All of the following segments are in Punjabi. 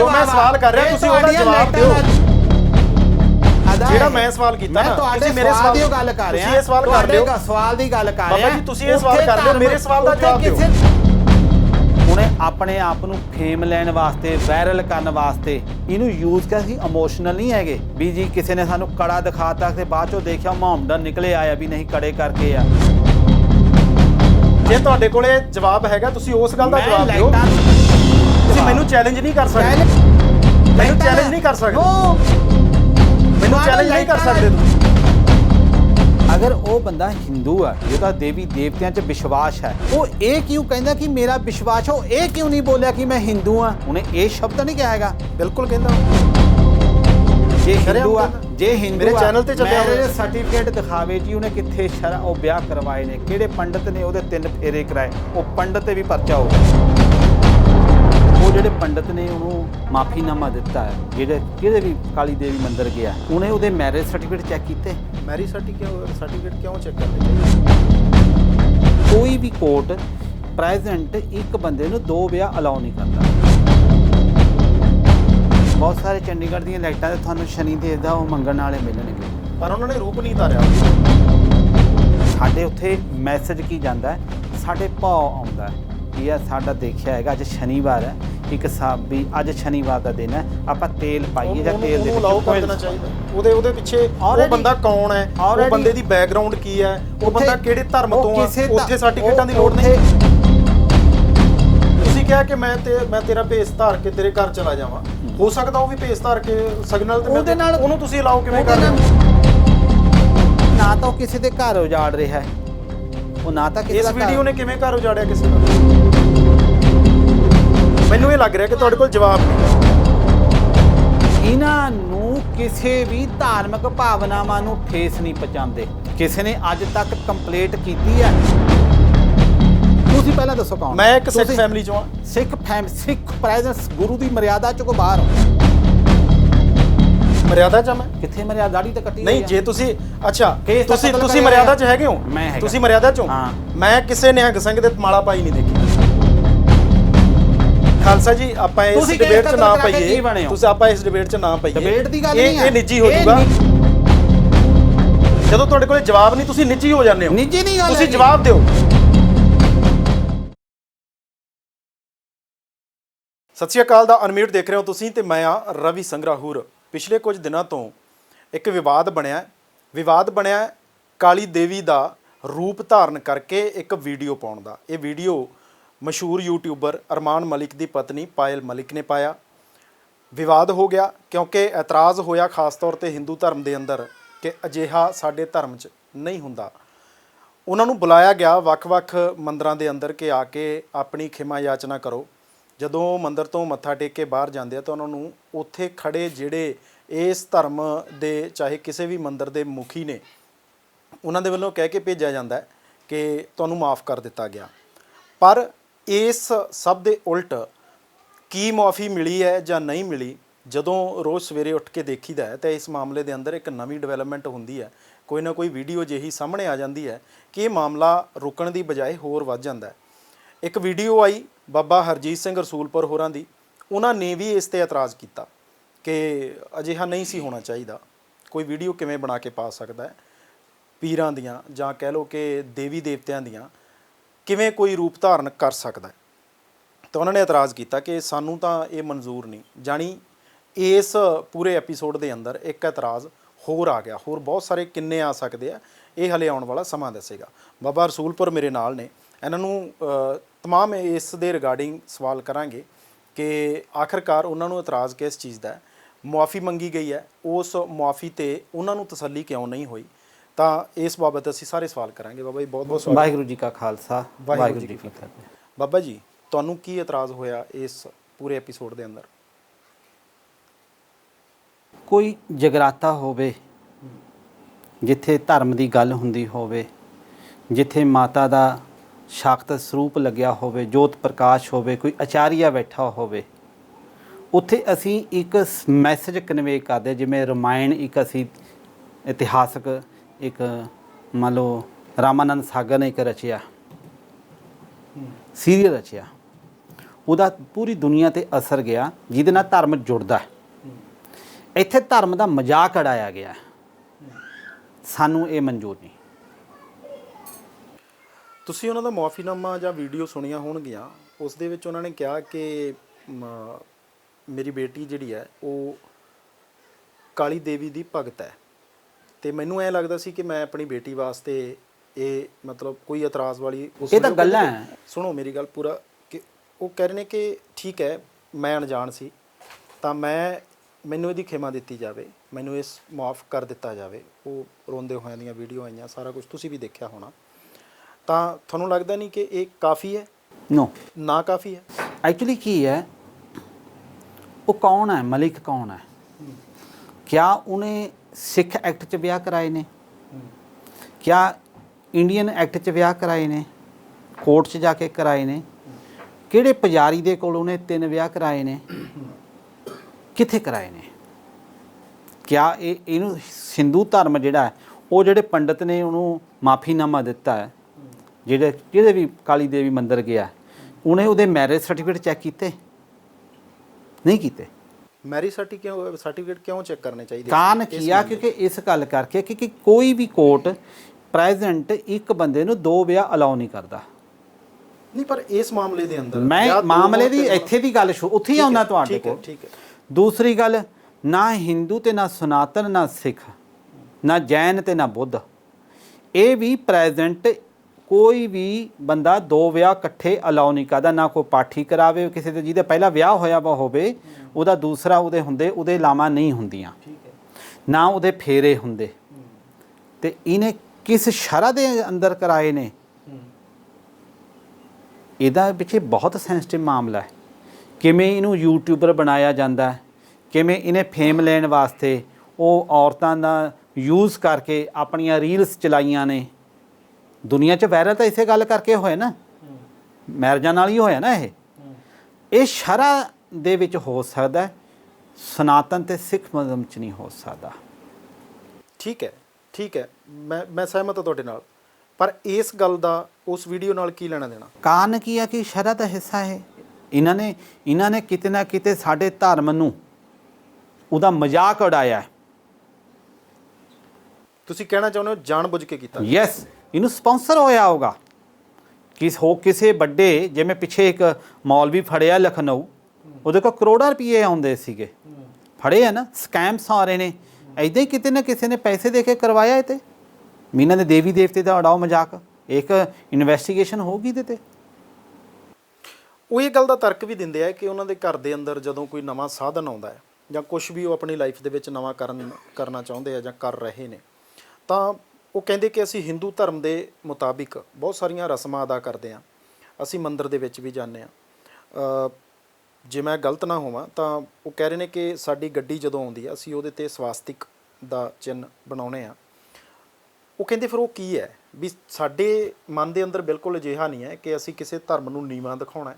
ਜੋ ਮੈਂ ਸਵਾਲ ਕਰ ਰਿਹਾ ਤੁਸੀਂ ਉਹਦਾ ਜਵਾਬ ਦਿਓ। ਜਿਹੜਾ ਮੈਂ ਸਵਾਲ ਕੀਤਾ ਮੈਂ ਨਾ, ਤੁਸੀਂ ਮੇਰੇ ਸਵਾਲ ਦੀ ਗੱਲ ਕਰ ਰਿਹਾ। ਤੁਸੀਂ ਇਹ ਸਵਾਲ ਕਰ। ਗ- ਸਵਾਲ ਦੀ ਗੱਲ ਕਰ ਬਾਬਾ ਰਿਹਾ। ਜੀ, ਤੁਸੀਂ ਇਹ ਸਵਾਲ ਕਰ ਲਿਓ, ਮੇਰੇ ਸਵਾਲ ਦਾ ਜਵਾਬ ਦਿਓ। ਕਿਸੇ- ਉਹਨੇ ਆਪਣੇ ਆਪ ਨੂੰ ਫੇਮ ਲੈਣ ਵਾਸਤੇ ਵਾਇਰਲ ਕਰਨ ਵਾਸਤੇ ਇਹਨੂੰ ਯੂਜ਼ ਕਰ ਸੀ? ਇਮੋਸ਼ਨਲ ਨਹੀਂ ਹੈਗੇ। ਵੀ ਜੀ ਕਿਸੇ ਨੇ ਸਾਨੂੰ ਕੜਾ ਦਿਖਾਤਾ ਤੇ ਬਾਅਦ ਚੋਂ ਦੇਖਿਆ ਮੁਹੰਮਦਨ ਨਿਕਲੇ ਆਇਆ ਵੀ ਨਹੀਂ ਕੜੇ ਕਰਕੇ ਆ। ਜੇ ਤੁਹਾਡੇ ਕੋਲੇ ਜਵਾਬ ਹੈਗਾ ਤੁਸੀਂ ਉਸ ਗੱਲ ਦਾ ਜਵਾਬ ਦਿਓ। ਤੁਸੀਂ ਮੈਨੂੰ ਚੈਲੰਜ ਨਹੀਂ ਕਰ ਸਕਦੇ। ਮੈਨੂੰ ਚੈਲੰਜ ਨਹੀਂ ਕਰ ਸਕਦੇ। ਮੈਨੂੰ ਚੈਲੰਜ ਨਹੀਂ ਕਰ ਸਕਦੇ ਤੁਸੀਂ। ਅਗਰ ਉਹ ਬੰਦਾ ਹਿੰਦੂ ਆ ਜਿਹਦਾ ਦੇਵੀ ਦੇਵਤਿਆਂ 'ਚ ਵਿਸ਼ਵਾਸ ਹੈ ਉਹ ਇਹ ਕਿਉਂ ਕਹਿੰਦਾ ਕਿ ਮੇਰਾ ਵਿਸ਼ਵਾਸ ਹੈ? ਉਹ ਇਹ ਕਿਉਂ ਨਹੀਂ ਬੋਲਿਆ ਕਿ ਮੈਂ ਹਿੰਦੂ ਆ ਉਹਨੇ ਇਹ ਸ਼ਬਦ ਨਹੀਂ ਕਿਹਾ ਹੈਗਾ। ਬਿਲਕੁਲ ਕਹਿੰਦਾ। ਜੇ ਹਿੰਦੂ ਆ। ਜੇ ਹਿੰਦੂ ਮੇਰੇ ਚੈਨਲ ਤੇ ਚੱਲਿਆ ਮੇਰੇ। ਸਰਟੀਫਿਕੇਟ ਦਿਖਾਵੇ ਜੀ ਉਹਨੇ ਕਿੱਥੇ ਸ਼ਰ ਉਹ ਵਿਆਹ ਕਰਵਾਏ ਨੇ ਕਿਹੜੇ ਪੰਡਤ ਨੇ ਉਹਦੇ ਤਿੰਨ ਫੇਰੇ ਕਰਾਏ ਉਹ ਪੰਡਤ ਤੇ ਵੀ ਪਰਚਾ ਹੋਊਗਾ ਉਹ ਜਿਹੜੇ ਪੰਡਤ ਨੇ ਉਹਨੂੰ ਮਾਫੀਨਾਮਾ ਦਿੱਤਾ ਹੈ ਜਿਹੜੇ ਕਿਹਦੇ ਵੀ ਕਾਲੀ ਦੇਵੀ ਮੰਦਿਰ ਗਿਆ ਉਹਨੇ ਉਹਦੇ ਮੈਰਿਜ ਸਰਟੀਫਿਕੇਟ ਚੈੱਕ ਕੀਤੇ। ਮੈਰੀ ਸਰਟੀਫਿਕੇਟ ਸਰਟੀਫਿਕੇਟ ਕਿਉਂ ਚੈੱਕ ਕਰਦੇ ਕੋਈ ਵੀ ਕੋਰਟ ਪ੍ਰੈਜ਼ੈਂਟ ਇੱਕ ਬੰਦੇ ਨੂੰ ਦੋ ਵਿਆਹ ਅਲਾਉ ਨਹੀਂ ਕਰਦਾ। ਬਹੁਤ ਸਾਰੇ ਚੰਡੀਗੜ੍ਹ ਦੀਆਂ ਲਾਈਟਾਂ ਤੇ ਤੁਹਾਨੂੰ ਸ਼ਨੀ ਦੇਵ ਦਾ ਉਹ ਮੰਗਣ ਵਾਲੇ ਮਿਲਣਗੇ। ਪਰ ਉਹਨਾਂ ਨੇ ਰੂਪ ਨਹੀਂ ਧਾਰਿਆ। ਸਾਡੇ ਉੱਥੇ ਮੈਸੇਜ ਕੀ ਜਾਂਦਾ ਸਾਡੇ ਭਾਅ ਆਉਂਦਾ ਹੈ। ਵੀ ਇਹ ਸਾਡਾ ਦੇਖਿਆ ਹੈਗਾ ਅੱਜ ਸ਼ਨੀਵਾਰ ਹੈ। ਇੱਕ ਸਾਬ ਵੀ ਅੱਜ ਸ਼ਨੀਵਾਰ ਦਾ ਦਿਨ ਹੈ। ਆਪਾਂ ਤੇਲ ਪਾਈਏ ਜਾਂ ਤੇਲ ਦੇ ਦੇਣਾ ਚਾਹੀਦਾ। ਉਹਦੇ ਉਹਦੇ ਪਿੱਛੇ ਉਹ ਬੰਦਾ ਕੌਣ ਹੈ? ਉਹ ਬੰਦੇ ਦੀ ਬੈਕਗ੍ਰਾਉਂਡ ਕੀ ਹੈ? ਉਹ ਬੰਦਾ ਕਿਹੜੇ ਧਰਮ ਤੋਂ ਆ ਉੱਥੇ ਸਰਟੀਫਿਕੇਟਾਂ ਦੀ ਲੋੜ ਨਹੀਂ। ਤੁਸੀਂ ਕਿਹਾ ਕਿ ਮੈਂ ਤੇ ਮੈਂ ਤੇਰਾ ਭੇਸ ਧਾਰ ਕੇ ਤੇਰੇ ਘਰ ਚਲਾ ਜਾਵਾਂ। ਹੋ ਸਕਦਾ ਉਹ ਵੀ ਭੇਸ ਧਾਰ ਕੇ ਸਿਗਨਲ ਤੇ ਉਹਦੇ ਨਾਲ- ਉਹਨੂੰ ਤੁਸੀਂ ਅਲਾਓ ਕਿਵੇਂ ਕਰ ਰਹੇ ਹੋ? ਨਾ ਤਾਂ ਕਿਸੇ ਦੇ ਘਰ ਉਜਾੜ ਰਿਹਾ ਹੈ। ਉਹ ਨਾ ਤਾਂ ਕਿਸੇ ਇਸ ਦਾ ਘਰ- ਵੀਡੀਓ ਨੇ ਕਿਵੇਂ ਘਰ ਉਜਾੜਿਆ ਕਿਸੇ ਦਾ? ਮੈਨੂੰ ਇਹ ਲੱਗ ਰਿਹਾ ਕਿ ਤੁਹਾਡੇ ਕੋਲ ਜਵਾਬ ਨਹੀਂ। ਇਹਨਾਂ ਨੂੰ ਕਿਸੇ ਵੀ ਧਾਰਮਿਕ ਭਾਵਨਾਵਾਂ ਨੂੰ ਠੇਸ ਨਹੀਂ ਪਹੁੰਚਾਉਂਦੇ। ਕਿਸੇ ਨੇ ਅੱਜ ਤੱਕ ਕੰਪਲੀਟ ਕੀਤੀ ਹੈ। ਤੁਸੀਂ ਪਹਿਲਾਂ ਦੱਸੋ ਕੌਣ? ਮੈਂ ਇੱਕ ਸਿੱਖ ਤੁਸੀਂ- ਫੈਮਿਲੀ ਚੋਂ ਸਿੱਖ ਫੈਮ ਸਿੱਖ ਪ੍ਰੈਜ਼ੈਂਸ ਗੁਰੂ ਦੀ ਮਰਿਆਦਾ ਚੋਂ ਕੋ ਬਾਹਰ ਹੋ? ਮਰਿਆਦਾ ਚ ਆ ਮੈਂ? ਕਿੱਥੇ ਮਰਿਆਦਾ ਦਾੜੀ ਤਾਂ ਕੱਟੀ ਨਹੀਂ ਹੋਈ ਆ। ਜੇ ਤੁਸੀਂ ਅੱਛਾ ਕੇਸ ਤਾਂ ਤੁਸੀਂ ਕਤਲ ਤੁਸੀਂ ਕਰਿਆ ਮਰਿਆਦਾ 'ਚ ਹੈਗੇ ਹੋ? ਮੈਂ ਹੈਗਾ। ਤੁਸੀਂ ਮਰਿਆਦਾ 'ਚ ਹੋ? ਹਾਂ। ਮੈਂ ਕਿਸੇ ਨਿਹੰਗ ਸਿੰਘ ਦੇ ਮਾਲਾ ਪਾਈ ਨਹੀਂ ਦੇਖੀ। ਖਾਲਸਾ ਜੀ ਆਪਾਂ ਇਸ ਤੁਸੀਂ ਕੇਸ ਡਿਬੇਟ 'ਚ ਕਤਲ ਨਾ ਕਰਾ ਕੇ ਪਈਏ। ਕੀ ਬਣੇ ਹੋ? ਤੁਸੀਂ ਆਪਾਂ ਇਸ ਡਿਬੇਟ 'ਚ ਨਾ ਪਈਏ। ਡਿਬੇਟ ਦੀ ਗੱਲ ਇਹ- ਨਹੀਂ ਹੈ ਇਹ ਨਿੱਜੀ ਹੋ ਇਹ ਜਾਊਗਾ। ਜਦੋਂ ਤੁਹਾਡੇ ਕੋਲੇ ਜਵਾਬ ਨਹੀਂ ਤੁਸੀਂ ਨਿੱਜੀ ਹੋ ਜਾਂਦੇ ਹੋ। ਨਿੱਜੀ ਨਹੀਂ ਗੱਲ ਤੁਸੀਂ ਹੈਗੀ। ਜਵਾਬ ਦਿਓ। ਸਤਿ ਸ਼੍ਰੀ ਅਕਾਲ ਦਾ ਅਨਮਿਊਟ ਦੇਖ ਰਹੇ ਹੋ ਤੁਸੀਂ ਤੇ ਮੈਂ ਆ ਰਵੀ ਸੰਗਰਾਹੂਰ। ਪਿਛਲੇ ਕੁਝ ਦਿਨਾਂ ਤੋਂ ਇੱਕ ਵਿਵਾਦ ਬਣਿਆ ਵਿਵਾਦ ਬਣਿਆ ਕਾਲੀ ਦੇਵੀ ਦਾ ਰੂਪ ਧਾਰਨ ਕਰਕੇ ਇੱਕ ਵੀਡੀਓ ਪਾਉਣ ਦਾ। ਇਹ ਵੀਡੀਓ ਮਸ਼ਹੂਰ ਯੂਟਿਊਬਰ ਅਰਮਾਨ ਮਲਿਕ ਦੀ ਪਤਨੀ ਪਾਇਲ ਮਲਿਕ ਨੇ ਪਾਇਆ। ਵਿਵਾਦ ਹੋ ਗਿਆ ਕਿਉਂਕਿ ਇਤਰਾਜ਼ ਹੋਇਆ ਖਾਸ ਤੌਰ ਤੇ ਹਿੰਦੂ ਧਰਮ ਦੇ ਅੰਦਰ ਕਿ ਅਜਿਹਾ ਸਾਡੇ ਧਰਮ 'ਚ ਨਹੀਂ ਹੁੰਦਾ। ਉਹਨਾਂ ਨੂੰ ਬੁਲਾਇਆ ਗਿਆ ਵੱਖ-ਵੱਖ ਮੰਦਰਾਂ ਦੇ ਅੰਦਰ ਕਿ ਆ ਕੇ ਆਪਣੀ ਖਿਮਾ ਯਾਚਨਾ ਕਰੋ। ਜਦੋਂ ਉਹ ਮੰਦਰ ਤੋਂ ਮੱਥਾ ਟੇਕ ਕੇ ਬਾਹਰ ਜਾਂਦੇ ਆ ਤਾਂ ਉਹਨਾਂ ਨੂੰ ਉੱਥੇ ਖੜੇ ਜਿਹੜੇ ਇਸ ਧਰਮ ਦੇ ਚਾਹੇ ਕਿਸੇ ਵੀ ਮੰਦਰ ਦੇ ਮੁਖੀ ਨੇ, ਉਹਨਾਂ ਦੇ ਵੱਲੋਂ ਕਹਿ ਕੇ ਭੇਜਿਆ ਜਾਂਦਾ ਕਿ ਤੁਹਾਨੂੰ ਮਾਫ ਕਰ ਦਿੱਤਾ ਗਿਆ। ਪਰ ਇਸ ਸਭ ਦੇ ਉਲਟ ਕੀ ਮਾਫੀ ਮਿਲੀ ਹੈ ਜਾਂ ਨਹੀਂ ਮਿਲੀ, ਜਦੋਂ ਰੋਜ਼ ਸਵੇਰੇ ਉੱਠ ਕੇ ਦੇਖੀਦਾ ਹੈ ਤਾਂ ਇਸ ਮਾਮਲੇ ਦੇ ਅੰਦਰ ਇੱਕ ਨਵੀਂ ਡਿਵੈਲਪਮੈਂਟ ਹੁੰਦੀ ਹੈ। ਕੋਈ ਨਾ ਕੋਈ ਵੀਡੀਓ ਜਿਹੀ ਸਾਹਮਣੇ ਆ ਜਾਂਦੀ ਹੈ ਕਿ ਇਹ ਮਾਮਲਾ ਰੁਕਣ ਦੀ ਬਜਾਏ ਹੋਰ ਵੱਧ ਜਾਂਦਾ ਹੈ। ਇੱਕ ਵੀਡੀਓ ਆਈ ਬਾਬਾ ਹਰਜੀਤ ਸਿੰਘ ਰਸੂਲਪੁਰ ਹੋਰਾਂ ਦੀ, ਉਹਨਾਂ ਨੇ ਵੀ ਇਸ ਤੇ ਇਤਰਾਜ਼ ਕੀਤਾ ਕਿ ਅਜਿਹਾ ਨਹੀਂ ਸੀ ਹੋਣਾ ਚਾਹੀਦਾ। ਕੋਈ ਵੀਡੀਓ ਕਿਵੇਂ ਬਣਾ ਕੇ ਪਾ ਸਕਦਾ ਹੈ? ਪੀਰਾਂ ਦੀਆਂ ਜਾਂ ਕਹਿ ਲਓ ਕਿ ਦੇਵੀ ਦੇਵਤਿਆਂ ਦੀਆਂ ਕਿਵੇਂ ਕੋਈ ਰੂਪ ਧਾਰਨ ਕਰ ਸਕਦਾ ਹੈ? ਤਾਂ ਉਹਨਾਂ ਨੇ ਇਤਰਾਜ਼ ਕੀਤਾ ਕਿ ਸਾਨੂੰ ਤਾਂ ਇਹ ਮਨਜ਼ੂਰ ਨਹੀਂ। ਜਾਣੀ ਇਸ ਪੂਰੇ ਐਪੀਸੋਡ ਦੇ ਅੰਦਰ ਇੱਕ ਇਤਰਾਜ਼ ਹੋਰ ਆ ਗਿਆ। ਹੋਰ ਬਹੁਤ ਸਾਰੇ ਕਿੰਨੇ ਆ ਸਕਦੇ ਆ, ਇਹ ਹਲੇ ਆਉਣ ਵਾਲਾ ਸਮਾਂ ਦੱਸੇਗਾ। ਬਾਬਾ ਰਸੂਲਪੁਰ ਮੇਰੇ ਨਾਲ ਨੇ। ਇਹਨਾਂ ਨੂੰ ਤਮਾਮ ਇਸ ਦੇ ਰਿਗਾਰਡਿੰਗ ਸਵਾਲ ਕਰਾਂਗੇ ਕਿ ਆਖਰਕਾਰ ਉਹਨਾਂ ਨੂੰ ਇਤਰਾਜ਼ ਕਿਸ ਚੀਜ਼ ਦਾ ਹੈ? ਮੁਆਫੀ ਮੰਗੀ ਗਈ ਹੈ ਉਸ ਮੁਆਫੀ ਤੇ ਉਹਨਾਂ ਨੂੰ ਤਸੱਲੀ ਕਿਉਂ ਨਹੀਂ ਹੋਈ? ਤਾਂ ਇਸ ਬਾਬਤ ਅਸੀਂ ਸਾਰੇ ਸਵਾਲ ਕਰਾਂਗੇ। ਬਾਬਾ ਜੀ ਬਹੁਤ ਬਹੁਤ ਸਵਾਗਤ ਵਾਹਿਗੁਰੂ ਜੀ ਕਾ ਖਾਲਸਾ ਵਾਹਿਗੁਰੂ ਜੀ ਕੀ ਫਤਿਹ। ਬਾਬਾ ਜੀ ਤੁਹਾਨੂੰ ਕੀ ਇਤਰਾਜ਼ ਹੋਇਆ ਇਸ ਪੂਰੇ ਐਪੀਸੋਡ ਦੇ ਅੰਦਰ? ਕੋਈ ਜਗਰਾਤਾ ਹੋਵੇ ਜਿੱਥੇ ਧਰਮ ਦੀ ਗੱਲ ਹੁੰਦੀ ਹੋਵੇ ਜਿੱਥੇ ਮਾਤਾ ਦਾ ਸ਼ਾਕਤ ਸਰੂਪ ਲੱਗਿਆ ਹੋਵੇ, ਜੋਤ ਪ੍ਰਕਾਸ਼ ਹੋਵੇ, ਕੋਈ ਆਚਾਰੀਆ ਬੈਠਾ ਹੋਵੇ। ਉੱਥੇ ਅਸੀਂ ਇੱਕ ਮੈਸੇਜ ਕਨਵੇ ਕਰਦੇ ਜਿਵੇਂ ਰਮਾਇਣ ਇੱਕ ਅਸੀਂ ਇਤਿਹਾਸਕ ਇੱਕ ਮੰਨ ਲਓ ਰਾਮਾਨੰਦ ਸਾਗਰ ਨੇ ਇੱਕ ਰਚਿਆ ਸੀਰੀਅਲ ਰਚਿਆ। ਉਹਦਾ ਪੂਰੀ ਦੁਨੀਆ ਤੇ ਅਸਰ ਗਿਆ, ਜਿਹਦੇ ਨਾਲ ਧਰਮ ਜੁੜਦਾ ਹੈ। ਇੱਥੇ ਧਰਮ ਦਾ ਮਜ਼ਾਕ ਉਡਾਇਆ ਗਿਆ ਸਾਨੂੰ ਇਹ ਮਨਜ਼ੂਰ ਨਹੀਂ। ਤੁਸੀਂ ਉਹਨਾਂ ਦਾ ਮੁਆਫੀਨਾਮਾ ਜਾਂ ਵੀਡੀਓ ਸੁਣੀਆਂ ਹੋਣਗੀਆਂ ਉਸ ਦੇ ਵਿੱਚ ਉਹਨਾਂ ਨੇ ਕਿਹਾ ਕਿ ਮੇਰੀ ਬੇਟੀ ਜਿਹੜੀ ਹੈ ਉਹ ਕਾਲੀ ਦੇਵੀ ਦੀ ਭਗਤ ਹੈ। ਤੇ ਮੈਨੂੰ ਐ ਲੱਗਦਾ ਸੀ ਕਿ ਮੈਂ ਆਪਣੀ ਬੇਟੀ ਵਾਸਤੇ ਇਹ ਮਤਲਬ ਕੋਈ ਇਤਰਾਜ਼ ਵਾਲੀ ਉਸ ਇਹ ਤਾਂ ਗੱਲਾਂ। ਸੁਣੋ ਮੇਰੀ ਗੱਲ ਪੂਰਾ ਕਿ ਉਹ ਕਹਿ ਰਹੇ ਨੇ ਕਿ ਠੀਕ ਹੈ ਮੈਂ ਅਣਜਾਣ ਸੀ। ਤਾਂ ਮੈਂ ਮੈਨੂੰ ਇਹਦੀ ਖਿਮਾ ਦਿੱਤੀ ਜਾਵੇ ਮੈਨੂੰ ਇਸ ਮਾਫ ਕਰ ਦਿੱਤਾ ਜਾਵੇ। ਉਹ ਰੋਂਦੇ ਹੋਇਆਂ ਦੀਆਂ ਵੀਡੀਓ ਆਈਆਂ ਸਾਰਾ ਕੁਝ ਤੁਸੀਂ ਵੀ ਦੇਖਿਆ ਹੋਣਾ। ਤਾਂ ਤੁਹਾਨੂੰ ਲੱਗਦਾ ਨਹੀਂ ਕਿ ਇਹ ਕਾਫੀ ਹੈ? ਨੋ ਨਾ ਕਾਫੀ ਹੈ? ਐਕਚੁਅਲੀ ਕੀ ਹੈ? ਉਹ ਕੌਣ ਹੈ? ਮਲਿਕ ਕੌਣ ਹੈ? ਕਿਆ ਉਹਨੇ ਸਿੱਖ ਐਕਟ 'ਚ ਵਿਆਹ ਕਰਾਏ ਨੇ? ਕਿਆ ਇੰਡੀਅਨ ਐਕਟ 'ਚ ਵਿਆਹ ਕਰਾਏ ਨੇ? ਕੋਰਟ 'ਚ ਜਾ ਕੇ ਕਰਾਏ ਨੇ? ਕਿਹੜੇ ਪੁਜਾਰੀ ਦੇ ਕੋਲ ਉਹਨੇ ਤਿੰਨ ਵਿਆਹ ਕਰਾਏ ਨੇ? ਕਿੱਥੇ ਕਰਾਏ ਨੇ? ਕਿਆ ਇਹ ਇਹਨੂੰ ਹਿੰਦੂ ਧਰਮ ਜਿਹੜਾ ਹੈ ਉਹ ਜਿਹੜੇ ਪੰਡਤ ਨੇ ਉਹਨੂੰ ਮਾਫੀਨਾਮਾ ਦਿੱਤਾ ਹੈ ਜਿਹੜੇ ਜਿਹੜੇ ਵੀ ਕਾਲੀ ਦੇਵੀ ਮੰਦਿਰ ਗਿਆ ਉਹਨੇ ਉਹਦੇ ਮੈਰਿਜ ਸਰਟੀਫਿਕੇਟ ਚੈੱਕ ਕੀਤੇ? ਨਹੀਂ ਕੀਤੇ। ਮੈਰਿਜ ਸਰਟੀਫਿਕੇਟ ਸਰਟੀਫਿਕੇਟ ਕਿਉਂ ਚੈੱਕ ਕਰਨੇ ਚਾਹੀਦੇ ਕਾਰਨ ਇਸ ਕੀ ਆ? ਮਾਮਲੇ 'ਚ? ਕਿਉਂਕਿ ਇਸ ਗੱਲ ਕਰਕੇ ਕਿ ਕੋਈ ਵੀ ਕੋਰਟ ਪ੍ਰੈਜ਼ੈਂਟ ਇੱਕ ਬੰਦੇ ਨੂੰ ਦੋ ਵਿਆਹ ਅਲਾਉ ਨਹੀਂ ਕਰਦਾ। ਨਹੀਂ ਪਰ ਇਸ ਮਾਮਲੇ ਦੇ ਅੰਦਰ ਮੈਂ ਮਾਮਲੇ ਦੀ ਇੱਥੇ ਦੀ ਗੱਲ ਸ਼ੁਰੂ ਉੱਥੇ ਹੀ ਆਉਂਦਾ ਤੁਹਾਡੇ ਕੋਲ। ਠੀਕ ਹੈ। ਦੂਸਰੀ ਗੱਲ ਨਾ ਹਿੰਦੂ ਤੇ ਨਾ ਸਨਾਤਨ ਨਾ ਸਿੱਖ ਨਾ ਜੈਨ ਤੇ ਨਾ ਬੁੱਧ। ਇਹ ਵੀ ਪ੍ਰੈਜ਼ੈਂਟ ਕੋਈ ਵੀ ਬੰਦਾ ਦੋ ਵਿਆਹ ਇਕੱਠੇ ਅਲਾਉ ਨਹੀਂ ਕਰਦਾ ਨਾ ਕੋਈ ਪਾਠੀ ਕਰਾਵੇ ਕਿਸੇ ਦੇ ਜਿਹਦਾ ਪਹਿਲਾ ਵਿਆਹ ਹੋਇਆ ਵਾ ਹੋਵੇ ਉਹਦਾ ਦੂਸਰਾ ਉਹਦੇ ਹੁੰਦੇ ਉਹਦੇ ਲਾਵਾਂ ਨਹੀਂ ਹੁੰਦੀਆਂ। ਨਾ ਉਹਦੇ ਫੇਰੇ ਹੁੰਦੇ। ਤੇ ਇਹਨੇ ਕਿਸ ਸ਼ਰ੍ਹਾ ਦੇ ਅੰਦਰ ਕਰਾਏ ਨੇ? ਇਹਦਾ ਪਿੱਛੇ ਬਹੁਤ ਸੈਂਸਿਟਿਵ ਮਾਮਲਾ ਹੈ। ਕਿਵੇਂ ਇਹਨੂੰ ਯੂਟਿਊਬਰ ਬਣਾਇਆ ਜਾਂਦਾ ਹੈ ਕਿਵੇਂ ਇਹਨੇ ਫੇਮ ਲੈਣ ਵਾਸਤੇ ਉਹ ਔਰਤਾਂ ਦਾ ਯੂਜ਼ ਕਰਕੇ ਆਪਣੀਆਂ ਰੀਲਸ ਚਲਾਈਆਂ ਨੇ। ਦੁਨੀਆ 'ਚ ਵਾਇਰਲ ਤਾਂ ਇਸੇ ਗੱਲ ਕਰਕੇ ਹੋਇਆ ਨਾ। ਮੈਰਿਜਾਂ ਨਾਲ ਹੀ ਹੋਇਆ ਨਾ ਇਹ। ਇਹ ਸ਼ਰ੍ਹਾ ਦੇ ਵਿੱਚ ਹੋ ਸਕਦਾ ਸਨਾਤਨ ਤੇ ਸਿੱਖ ਮਜ਼ਹਬ 'ਚ ਨਹੀਂ ਹੋ ਸਕਦਾ। ਠੀਕ ਹੈ ਠੀਕ ਹੈ ਮੈਂ ਮੈਂ ਸਹਿਮਤ ਹਾਂ ਤੁਹਾਡੇ ਨਾਲ। ਪਰ ਇਸ ਗੱਲ ਦਾ ਉਸ ਵੀਡੀਓ ਨਾਲ ਕੀ ਲੈਣਾ ਦੇਣਾ? ਕਾਰਨ ਕੀ ਹੈ ਕਿ ਸ਼ਰ੍ਹਾ ਦਾ ਹਿੱਸਾ ਹੈ ਇਹਨਾਂ ਨੇ ਇਹਨਾਂ ਨੇ ਕਿਤੇ ਨਾ ਕਿਤੇ ਸਾਡੇ ਧਰਮ ਨੂੰ ਉਹਦਾ ਮਜ਼ਾਕ ਉਡਾਇਆ ਤੁਸੀਂ ਕਹਿਣਾ ਚਾਹੁੰਦੇ ਹੋ ਜਾਣਬੁੱਝ ਕੇ ਕੀਤਾ। ਯੈਸ ਇਹਨੂੰ ਸਪਾਂਸਰ ਹੋਇਆ ਹੋਗਾ ਕਿਸ ਹੋ ਕਿਸੇ ਵੱਡੇ, ਜਿਵੇਂ ਪਿੱਛੇ ਇੱਕ ਮੌਲਵੀ ਫੜਿਆ ਲਖਨਊ, ਉਹਦੇ ਕੋਲ ਕਰੋੜਾਂ ਰੁਪਏ ਆਉਂਦੇ ਸੀਗੇ। ਫੜੇ ਆ ਨਾ ਸਕੈਮਸ ਆ ਰਹੇ ਨੇ। ਐਦਾਂ ਹੀ ਕਿਤੇ ਨਾ ਕਿਸੇ ਨੇ ਪੈਸੇ ਦੇ ਕੇ ਕਰਵਾਇਆ ਇਹ ਤੇ ਮੀਨਾ ਦੇ ਦੇਵੀ ਦੇਵਤੇ ਦਾ ਉਡਾਓ ਮਜ਼ਾਕ, ਇੱਕ ਇਨਵੈਸਟੀਗੇਸ਼ਨ ਹੋਊਗੀ ਇਹਦੇ ਤੇ। ਉਹ ਇਹ ਗੱਲ ਦਾ ਤਰਕ ਵੀ ਦਿੰਦੇ ਆ ਕਿ ਉਹਨਾਂ ਦੇ ਘਰ ਦੇ ਅੰਦਰ ਜਦੋਂ ਕੋਈ ਨਵਾਂ ਸਾਧਨ ਆਉਂਦਾ ਹੈ ਜਾਂ ਕੁਝ ਵੀ ਉਹ ਆਪਣੀ ਲਾਈਫ ਦੇ ਵਿੱਚ ਨਵਾਂ ਕਰਨ, ਕਰਨਾ ਚਾਹੁੰਦੇ ਆ ਜਾਂ ਕਰ ਰਹੇ ਨੇ, ਤਾਂ ਉਹ ਕਹਿੰਦੇ ਕਿ ਅਸੀਂ ਹਿੰਦੂ ਧਰਮ ਦੇ ਮੁਤਾਬਿਕ ਬਹੁਤ ਸਾਰੀਆਂ ਰਸਮਾਂ ਅਦਾ ਕਰਦੇ ਆ ਅਸੀਂ ਮੰਦਿਰ ਦੇ ਵਿੱਚ ਵੀ ਜਾਂਦੇ ਆ ਜੇ ਮੈਂ ਗਲਤ ਨਾ ਹੋਵਾਂ ਤਾਂ ਉਹ ਕਹਿ ਰਹੇ ਨੇ ਕਿ ਸਾਡੀ ਗੱਡੀ ਜਦੋਂ ਆਉਂਦੀ ਆ ਅਸੀਂ ਉਹਦੇ ਤੇ ਸਵਾਸਤਿਕ ਦਾ ਚਿੰਨ੍ਹ ਬਣਾਉਨੇ ਆ ਉਹ ਕਹਿੰਦੇ ਫਿਰ ਉਹ ਕੀ ਹੈ? ਵੀ ਸਾਡੇ ਮਨ ਦੇ ਅੰਦਰ ਬਿਲਕੁਲ ਅਜਿਹਾ ਨਹੀਂ ਹੈ ਕਿ ਅਸੀਂ ਕਿਸੇ ਧਰਮ ਨੂੰ ਨੀਵਾਂ ਦਿਖਾਉਣਾ